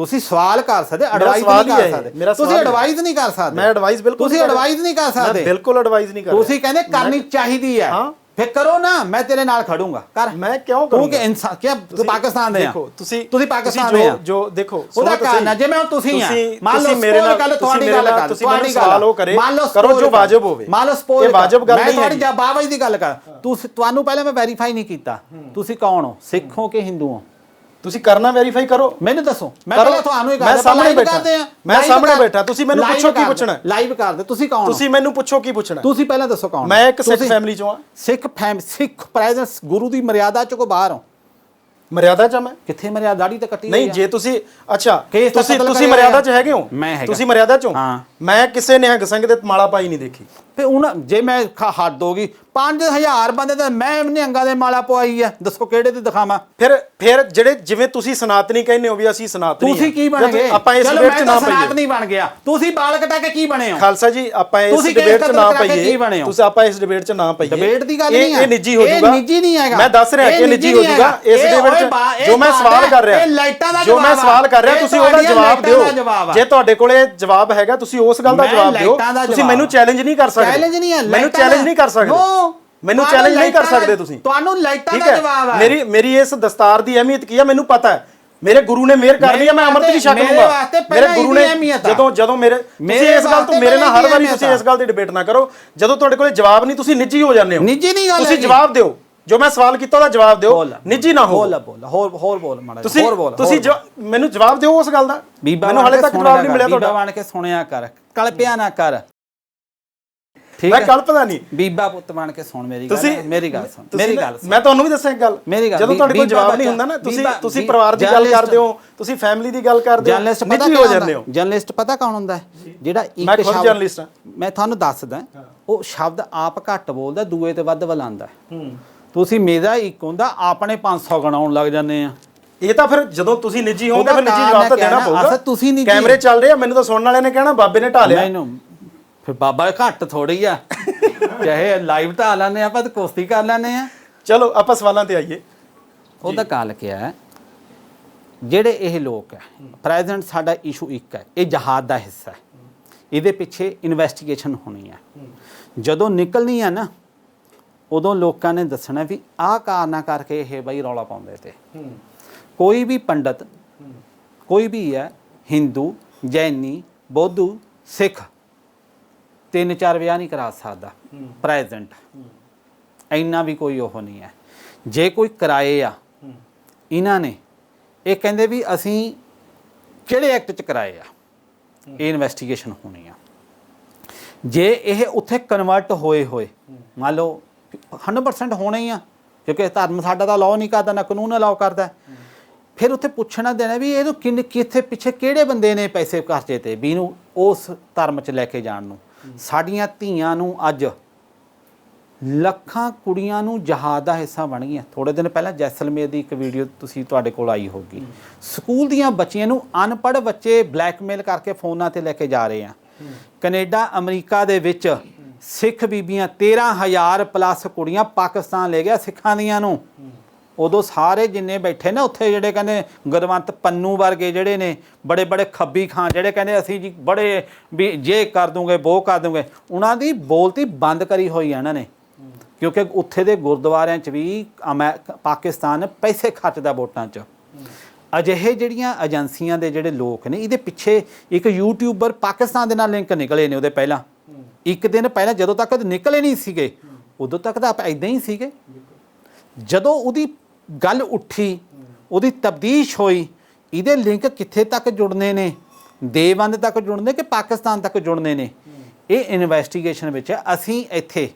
ਤੁਸੀਂ ਸਵਾਲ ਕਰ ਸਕਦੇ ਐਡਵਾਈਜ਼ ਸਵਾਲ ਨਹੀਂ ਹੀ ਕਰ ਹੈ, ਸਕਦੇ। ਤੁਸੀਂ ਹੀ ਹੈ। ਐਡਵਾਈਜ਼ ਨਹੀਂ ਕਰ ਸਕਦੇ। ਮੈਂ ਐਡਵਾਈਸ ਬਿਲਕੁਲ ਤੁਸੀਂ ਨਹੀਂ ਕਰ। ਐਡਵਾਈਜ਼ ਨਹੀਂ ਕਰ ਮੈਂ ਸਕਦੇ। ਬਿਲਕੁਲ ਐਡਵਾਈਸ ਨਹੀਂ ਕਰ ਤੁਸੀਂ ਕਹਿੰਦੇ ਕਰਨੀ ਚਾਹੀਦੀ ਹੈ। ਹਾਂ। ਫਿਰ ਕਰੋ ਨਾ ਮੈਂ ਤੇਰੇ ਨਾਲ ਖੜੂੰਗਾ। ਕਰ। ਮੈਂ ਕਿਉਂ ਤੂੰ ਕਰੂੰਗਾ? ਕਿ ਇਨਸਾਨ ਕਿ ਤੂੰ ਪਾਕਿਸਤਾਨ ਦੇ ਆ? ਦੇਖੋ ਤੁਸੀਂ ਤੁਸੀਂ ਪਾਕਿਸਤਾਨ ਜੋ ਦੇ ਆ। ਜੋ ਦੇਖੋ ਉਹਦਾ ਕਾਰਨ ਹੈ। ਜੇ ਮੈਂ ਤੁਸੀਂ ਆ ਤੁਸੀਂ- ਮੰਨ ਲਓ ਤੁਸੀਂ ਮੇਰੇ ਨਾਲ ਗੱਲ ਤੁਹਾਡੀ ਗੱਲ ਕਰ ਤੁਸੀਂ ਮੈਨੂੰ ਤੁਹਾਡੀ ਗੱਲ ਸਵਾਲ ਉਹ ਕਰੇ। ਮੰਨ ਲਓ ਕਰੋ ਜੋ ਵਾਜਬ ਹੋਵੇ। ਮੰਨ ਲਓ suppose ਇਹ ਵਾਜਬ ਗੱਲ ਮੈਂ ਨਹੀਂ ਤੁਹਾਡੀ ਹੈਗੀ। ਜਵਾਬਾਂ ਦੀ ਗੱਲ ਕਰ। ਤੁਸੀਂ ਤੁਹਾਨੂੰ ਪਹਿਲਾਂ ਮੈਂ ਵੈਰੀਫਾਈ ਨਹੀਂ ਕੀਤਾ। ਤੁਸੀਂ ਕੌਣ ਹੋ? ਸਿੱਖ ਹੋ ਕਿ ਹਿੰਦੂ ਹੋ? ਤੁਸੀਂ ਕਰਨਾ ਵੈਰੀਫਾਈ ਕਰੋ ਮੈਨੂੰ ਦੱਸੋ ਮੈਂ ਕਰੋ। ਪਹਿਲਾਂ ਤੁਹਾਨੂੰ ਇਹ ਮੈਂ ਸਾਹਮਣੇ ਬੈਠਾ। ਮੈਂ ਸਾਹਮਣੇ ਕਰ- ਬੈਠਾ। ਤੁਸੀਂ ਮੈਨੂੰ ਪੁੱਛੋ ਕੀ ਪੁੱਛਣਾ ਹੈ। live ਕਰਦੇ ਤੁਸੀਂ ਕੌਣ ਹੋ ਤੁਸੀਂ ਮੈਨੂੰ ਪੁੱਛੋ ਕੀ ਪੁੱਛਣਾ ਹੈ? ਤੁਸੀਂ ਪਹਿਲਾਂ ਦੱਸੋ ਕੌਣ ਹੋ? ਮੈਂ ਇੱਕ ਸਿੱਖ ਤੁਸੀਂ- ਫੈਮਿਲੀ ਚੋਂ ਆ ਸਿੱਖ ਫੈਮ ਸਿੱਖ ਪ੍ਰੈਜ਼ੈਂਸ ਗੁਰੂ ਦੀ ਮਰਿਆਦਾ ਚ ਕੋ ਬਾਹਰ ਹੋ ਮਰਿਆਦਾ ਚ ਮੈਂ ਕਿੱਥੇ ਮਰਿਆਦਾ ਦਾੜੀ ਤੇ ਕੱਟੀ ਨਹੀਂ ਆ? ਜੇ ਤੁਸੀਂ ਅੱਛਾ ਕੇਸ ਤਾਂ ਤੁਸੀਂ ਕਤਲ ਤੁਸੀਂ ਕਰਿਆ ਮਰਿਆਦਾ ਚ। ਹੈਗੇ ਹੋ ਮੈਂ ਹੈਗਾ। ਤੁਸੀਂ ਮਰਿਆਦਾ ਚੋਂ ਹਾਂ। ਮੈਂ ਕਿਸੇ ਨਿਹੰਗ ਸਿੰਘ ਦੇ ਮਾਲਾ ਪਾਈ ਨਹੀਂ ਦੇਖੀ। ਤੇ ਉਹਨਾਂ ਜੇ ਮੈਂ ਖ- ਹੱਦ ਹੋ ਗਈ 5000 ਬੰਦੇ ਤਾਂ ਮੈਂ ਨਿਹੰਗਾਂ ਦੇ ਮਾਲਾ ਪਵਾਈ ਆ ਦੱਸੋ ਕਿਹੜੇ ਤੇ ਦਿਖਾਵਾਂ? ਫਿਰ ਫਿਰ ਜਿਹੜੇ ਜਿਵੇਂ ਤੁਸੀਂ ਸਨਾਤਨੀ ਕਹਿੰਦੇ ਹੋ ਵੀ ਅਸੀਂ ਸਨਾਤਨੀ ਤੁਸੀਂ ਹਾਂ। ਕੀ ਬਣ ਜਦ ਗਏ? ਆਪਾਂ ਇਸ ਚਲੋ ਡਿਬੇਟ ਮੈਂ ਚ ਤਾਂ ਨਾ ਸਨਾਤ ਪਈਏ। ਨਹੀਂ ਬਣ ਗਿਆ। ਤੁਸੀਂ ਬਾਲ ਕਟਾ ਕੇ ਕੀ ਬਣੇ ਹੋ? ਖਾਲਸਾ ਜੀ ਆਪਾਂ ਇਸ ਤੁਸੀਂ ਡਿਬੇਟ ਚ ਨਾ ਪਈਏ। ਕੀ ਬਣੇ ਹੋ? ਤੁਸੀਂ ਆਪਾਂ ਇਸ ਡਿਬੇਟ ਚ ਨਾ ਪਈਏ। ਡਿਬੇਟ ਦੀ ਗੱਲ ਇਹ- ਨਹੀਂ ਹੈ। ਇਹ ਨਿੱਜੀ ਹੋ ਇਹ ਜਾਊਗਾ। ਨਿੱਜੀ ਨਹੀਂ ਹੈਗਾ। ਮੈਂ ਦੱਸ ਰਿਹਾ ਕਿ ਇਹ ਨਿੱਜੀ ਹੋ ਨਹੀਂ ਜਾਊਗਾ। ਹੈਗਾ। ਇਸ ਇਹ ਡਿਬੇਟ ਓਏ ਬਾ- ਚ ਇਹ ਜੋ ਮੈਂ ਤੁਹਾਡਾ- ਸਵਾਲ ਕਰ ਰਿਹਾ ਇਹ ਲਾਈਟਾਂ ਦਾ ਜੋ ਮੈਂ ਜਵਾਬ ਆ। ਸਵਾਲ ਕਰ ਰਿਹਾ ਇਹ ਤੁਸੀਂ ਉਹਦਾ ਤੁਹਾਡੀਆਂ ਜਵਾਬ ਲਾਈਟਾਂ ਦਿਓ। ਦਾ ਜਵਾਬ ਆ। ਜੇ ਤੁਹਾਡੇ ਕੋਲੇ ਜਵਾਬ ਹੈਗਾ ਤੁਸੀਂ ਉਸ ਗੱਲ ਦਾ ਜਵਾਬ ਦਿਓ। ਤੁਸੀਂ ਮੈਨੂੰ ਚੈਲੰਜ ਨਹੀਂ ਕਰ ਸਕਦੇ। ਚੈਲੰਜ ਨਹੀਂ ਹੈ ਮੈਨੂੰ ਚੈਲੰਜ ਨਹੀਂ ਕਰ ਸਕਦੇ। ਮੈਨੂੰ ਚੈਲੰਜ ਨਹੀਂ ਕਰ ਸਕਦੇ ਤੁਸੀਂ। ਤੁਹਾਨੂੰ ਲਾਈਟਾਂ ਦਾ ਜਵਾਬ ਹੈ ਮੇਰੀ ਮੇਰੀ ਇਸ ਦਸਤਾਰ ਦੀ ਅਹਿਮੀਅਤ ਕੀ ਹੈ ਮੈਨੂੰ ਪਤਾ ਹੈ। ਮੇਰੇ ਗੁਰੂ ਨੇ ਮਿਹਰ ਕਰਨੀ ਹੈ ਮੈਂ ਮੇਰੇ ਅਮਰਤ ਵੀ ਛਕ ਮੇਰੇ ਲੂੰਗਾ ਵਾਸਤੇ ਪਹਿਲਾਂ ਗੁਰੂ ਨੇ। ਜਦੋਂ ਜਦੋਂ ਮੇਰੇ ਤੁਸੀਂ ਮੇਰੇ ਇਸ ਗੱਲ ਤੋਂ ਮੇਰੇ ਨਾਲ ਹਰ ਵਾਰੀ ਤੁਸੀਂ ਇਸ ਗੱਲ ਦੀ ਡਿਬੇਟ ਨਾ ਕਰੋ। ਜਦੋਂ ਤੁਹਾਡੇ ਕੋਲੇ ਜਵਾਬ ਨਹੀਂ ਤੁਸੀਂ ਨਿੱਜੀ ਹੋ ਜਾਂਦੇ ਹੋ। ਨਿੱਜੀ ਨਹੀਂ ਗੱਲ ਤੁਸੀਂ। ਜਵਾਬ ਦਿਓ। ਜੋ ਮੈਂ ਸਵਾਲ ਕੀਤਾ ਉਹਦਾ ਜਵਾਬ ਦਿਓ। ਨਿੱਜੀ ਨਾ ਹੋ। ਬੋਲ ਬੋਲ ਹੋਰ ਹੋਰ ਬੋਲ ਮਾੜਾ ਤੁਸੀਂ ਤੁਸੀਂ ਮੈਨੂੰ ਜਵਾਬ ਦਿਓ ਉਸ ਗੱਲ ਦਾ। ਮੈਨੂੰ ਹਾਲੇ ਤੱਕ ਜਵਾਬ ਨਹੀਂ ਮਿਲਿਆ ਬੀਬਾ ਤੁਹਾਡਾ। ਬਣ ਕੇ ਸੁਣਿਆ ਕਰ ਕਲਪਿਆ ਨਾ ਕਰ। ਠੀਕ ਮੈਂ ਕਲਪਦਾ ਨਹੀਂ। ਬੀਬਾ ਪੁੱਤ ਬਣ ਕੇ ਸੁਣ ਮੇਰੀ ਗੱਲ ਮੇਰੀ ਗੱਲ ਸੁਣ ਮੇਰੀ ਗੱਲ ਮੈਂ ਤੁਹਾਨੂੰ ਵੀ ਦੱਸਾਂ ਇੱਕ ਗੱਲ। ਜਦੋਂ ਤੁਹਾਡੇ ਕੋਲ ਜਵਾਬ ਨਹੀਂ ਹੁੰਦਾ ਨਾ ਤੁਸੀਂ ਤੁਸੀਂ ਪਰਿਵਾਰ ਦੀ ਗੱਲ ਕਰਦੇ ਹੋ ਤੁਸੀਂ ਫੈਮਿਲੀ ਦੀ ਗੱਲ ਕਰਦੇ ਹੋ ਜਰਨਲਿਸਟ ਪਤਾ ਹੋ ਜਾਂਦੇ ਹੋ। ਜਰਨਲਿਸਟ ਪਤਾ ਕੌਣ ਹੁੰਦਾ ਹੈ? ਜਿਹੜਾ ਮੈਂ ਇੱਕ ਖੁਦ ਸ਼ਬਦ ਜਰਨਲਿਸਟ ਹਾਂ। ਮੈਂ ਤੁਹਾਨੂੰ ਦੱਸਦਾ ਉਹ ਸ਼ਬਦ ਆਪ ਘੱਟ ਬੋਲਦਾ ਦੂਏ ਤੇ ਵੱਧ ਬੁਲਾਉਂਦਾ ਹੈ। ਤੁਸੀਂ ਮੇਰਾ ਇੱਕ ਹੁੰਦਾ ਆਪਣੇ 500 ਗਣਾਉਣ ਲੱਗ ਜਾਂਦੇ ਆ। ਇਹ ਤਾਂ ਫਿਰ ਜਦੋਂ ਤੁਸੀਂ ਨਿੱਜੀ ਉਹਦਾ ਫਿਰ ਨਿੱਜੀ ਜਵਾਬ ਤਾਂ ਹੈ ਦੇਣਾ ਪਊਗਾ। ਤੁਸੀਂ ਨਿੱਜੀ- ਕੈਮਰੇ ਚੱਲ ਰਹੇ ਆ ਮੈਨੂੰ ਤਾਂ ਸੁਣਨ ਵਾਲਿਆਂ ਨੇ ਕਹਿਣਾ ਬਾਬੇ ਨੇ ਢਾਲਿਆ ਮੈਨੂੰ ਫਿਰ ਬਾਬਾ ਘੱਟ ਥੋੜੀ ਆ। ਚਾਹੇ ਲਾਈਵ ਤਾਂ ਆ ਲੈਂਦੇ ਆਪਾਂ ਤਾਂ ਕੁਸ਼ਤੀ ਕਰ ਲੈਂਦੇ ਆ। ਚਲੋ ਆਪਾਂ ਸਵਾਲਾਂ ਤੇ ਆਈਏ। ਉਹਦਾ ਕਾਲ ਕੀ ਹੈ ਜਿਹੜੇ ਇਹ ਲੋਕ ਹੈ ਪ੍ਰੈਜ਼ੈਂਟ ਸਾਡਾ ਇਸ਼ੂ ਇੱਕ ਹੈ ਇਹ ਜਹਾਦ ਦਾ ਹਿੱਸਾ ਹੈ। ਇਹਦੇ ਪਿੱਛੇ ਇਨਵੈਸਟੀਗੇਸ਼ਨ ਹੋਣੀ ਹੈ। ਜਦੋਂ ਨਿਕਲਣੀ ਹੈ ਨਾ ਉਦੋਂ ਲੋਕਾਂ ਨੇ ਦੱਸਣਾ ਵੀ ਆਹ ਕਾਰਨਾਂ ਕਰਕੇ ਇਹ ਬਈ ਰੌਲਾ ਪਾਉਂਦੇ ਤੇ। ਕੋਈ ਵੀ ਪੰਡਤ, ਕੋਈ ਵੀ ਹੈ, ਹਿੰਦੂ, ਜੈਨੀ, ਬੌਧੂ, ਸਿੱਖ, ਤਿੰਨ ਚਾਰ ਵਿਆਹ ਨਹੀਂ ਕਰਾ ਸਕਦਾ, ਪ੍ਰੈਜ਼ੈਂਟ। ਇੰਨਾ ਵੀ ਕੋਈ ਉਹ ਨਹੀਂ ਹੈ। ਜੇ ਕੋਈ ਕਰਾਏ ਆ, ਇਹਨਾਂ ਨੇ, ਇਹ ਕਹਿੰਦੇ ਵੀ ਅਸੀਂ ਕਿਹੜੇ ਐਕਟ 'ਚ ਕਰਾਏ ਆ? ਇਹ ਇਨਵੈਸਟੀਗੇਸ਼ਨ ਹੋਣੀ ਆ। ਜੇ ਇਹ ਉੱਥੇ ਕਨਵਰਟ ਹੋਏ ਹੋਏ, ਮੰਨ ਲਓ 100% ਹੋਣਾ ਹੀ ਆ, ਕਿਉਂਕਿ ਧਰਮ ਸਾਡਾ ਤਾਂ ਲਾਅ ਨਹੀਂ ਕਰਦਾ, ਨਾ ਕਾਨੂੰਨ ਅਲਾਉ ਕਰਦਾ। ਫਿਰ ਉੱਥੇ ਪੁੱਛਣਾ ਦੇਣਾ ਵੀ ਇਹਨੂੰ ਕਿੰਨੇ, ਕਿੱਥੇ ਪਿੱਛੇ ਕਿਹੜੇ ਬੰਦੇ ਨੇ ਪੈਸੇ ਖਰਚੇ ਤੇ ਵੀ ਇਹਨੂੰ ਉਸ ਧਰਮ 'ਚ ਲੈ ਕੇ ਜਾਣ ਨੂੰ। ਸਾਡੀਆਂ ਧੀਆਂ ਨੂੰ ਅੱਜ ਲੱਖਾਂ ਕੁੜੀਆਂ ਨੂੰ ਜਹਾਜ਼ ਦਾ ਹਿੱਸਾ ਬਣ ਗਈਆਂ। ਥੋੜੇ ਦਿਨ ਪਹਿਲਾਂ ਜੈਸਲਮੇਰ ਦੀ ਇੱਕ ਵੀਡੀਓ ਤੁਸੀਂ ਤੁਹਾਡੇ ਕੋਲ ਆਈ ਹੋਗੀ ਸਕੂਲ ਦੀਆਂ ਬੱਚੀਆਂ ਨੂੰ ਅਨਪੜ੍ਹ ਬੱਚੇ ਬਲੈਕਮੇਲ ਕਰਕੇ ਫੋਨਾਂ ਤੇ ਲੈ ਕੇ ਜਾ ਰਹੇ ਆ। ਕੈਨੇਡਾ, ਅਮਰੀਕਾ ਦੇ ਵਿੱਚ ਸਿੱਖ ਬੀਬੀਆਂ 13000 ਪਲੱਸ ਕੁੜੀਆਂ ਪਾਕਿਸਤਾਨ ਲੈ ਗਿਆ ਸਿੱਖਾਂ ਦੀਆਂ ਨੂੰ। ਉਦੋਂ ਸਾਰੇ ਜਿੰਨੇ ਬੈਠੇ ਨਾ ਉੱਥੇ ਜਿਹੜੇ ਕਹਿੰਦੇ ਗੁਰਵੰਤ ਪੰਨੂ ਵਰਗੇ ਜਿਹੜੇ ਨੇ, ਬੜੇ ਬੜੇ ਖੱਬੀ ਖਾਂ ਜਿਹੜੇ ਕਹਿੰਦੇ ਅਸੀਂ ਜੀ ਬੜੇ ਵੀ ਜੇ ਕਰ ਦੂੰਗੇ, ਬੋ ਕਰ ਦੂੰਗੇ, ਉਹਨਾਂ ਦੀ ਬੋਲਤੀ ਬੰਦ ਕਰੀ ਹੋਈ ਹੈ ਇਹਨਾਂ ਨੇ। ਕਿਉਂਕਿ ਉੱਥੇ ਦੇ ਗੁਰਦੁਆਰਿਆਂ 'ਚ ਵੀ ਅਮੈ, ਪਾਕਿਸਤਾਨ ਪੈਸੇ ਖਰਚਦਾ ਵੋਟਾਂ 'ਚ। ਅਜਿਹੇ ਜਿਹੜੀਆਂ ਏਜੰਸੀਆਂ ਦੇ ਜਿਹੜੇ ਲੋਕ ਨੇ, ਇਹਦੇ ਪਿੱਛੇ ਇੱਕ ਯੂਟਿਊਬਰ ਪਾਕਿਸਤਾਨ ਦੇ ਨਾਲ ਲਿੰਕ ਨਿਕਲੇ ਨੇ ਉਹਦੇ ਪਹਿਲਾਂ। ਇੱਕ ਦਿਨ ਪਹਿਲਾਂ ਜਦੋਂ ਤੱਕ ਨਿਕਲੇ ਨਹੀਂ ਸੀਗੇ, ਉਦੋਂ ਤੱਕ ਤਾਂ ਆਪਾਂ ਇਦਾਂ ਹੀ ਸੀਗੇ। ਜਦੋਂ ਉਹਦੀ ਗੱਲ ਉੱਠੀ, ਉਹਦੀ ਤਬਦੀਸ਼ ਹੋਈ, ਇਹਦੇ ਲਿੰਕ ਕਿੱਥੇ ਤੱਕ ਜੁੜਨੇ ਨੇ? ਦੇਵੰਦ ਤੱਕ ਜੁੜਨੇ ਕਿ ਪਾਕਿਸਤਾਨ ਤੱਕ ਜੁੜਨੇ ਨੇ? ਇਹ ਇਨਵੈਸਟੀਗੇਸ਼ਨ ਵਿੱਚ ਅਸੀਂ ਇੱਥੇ,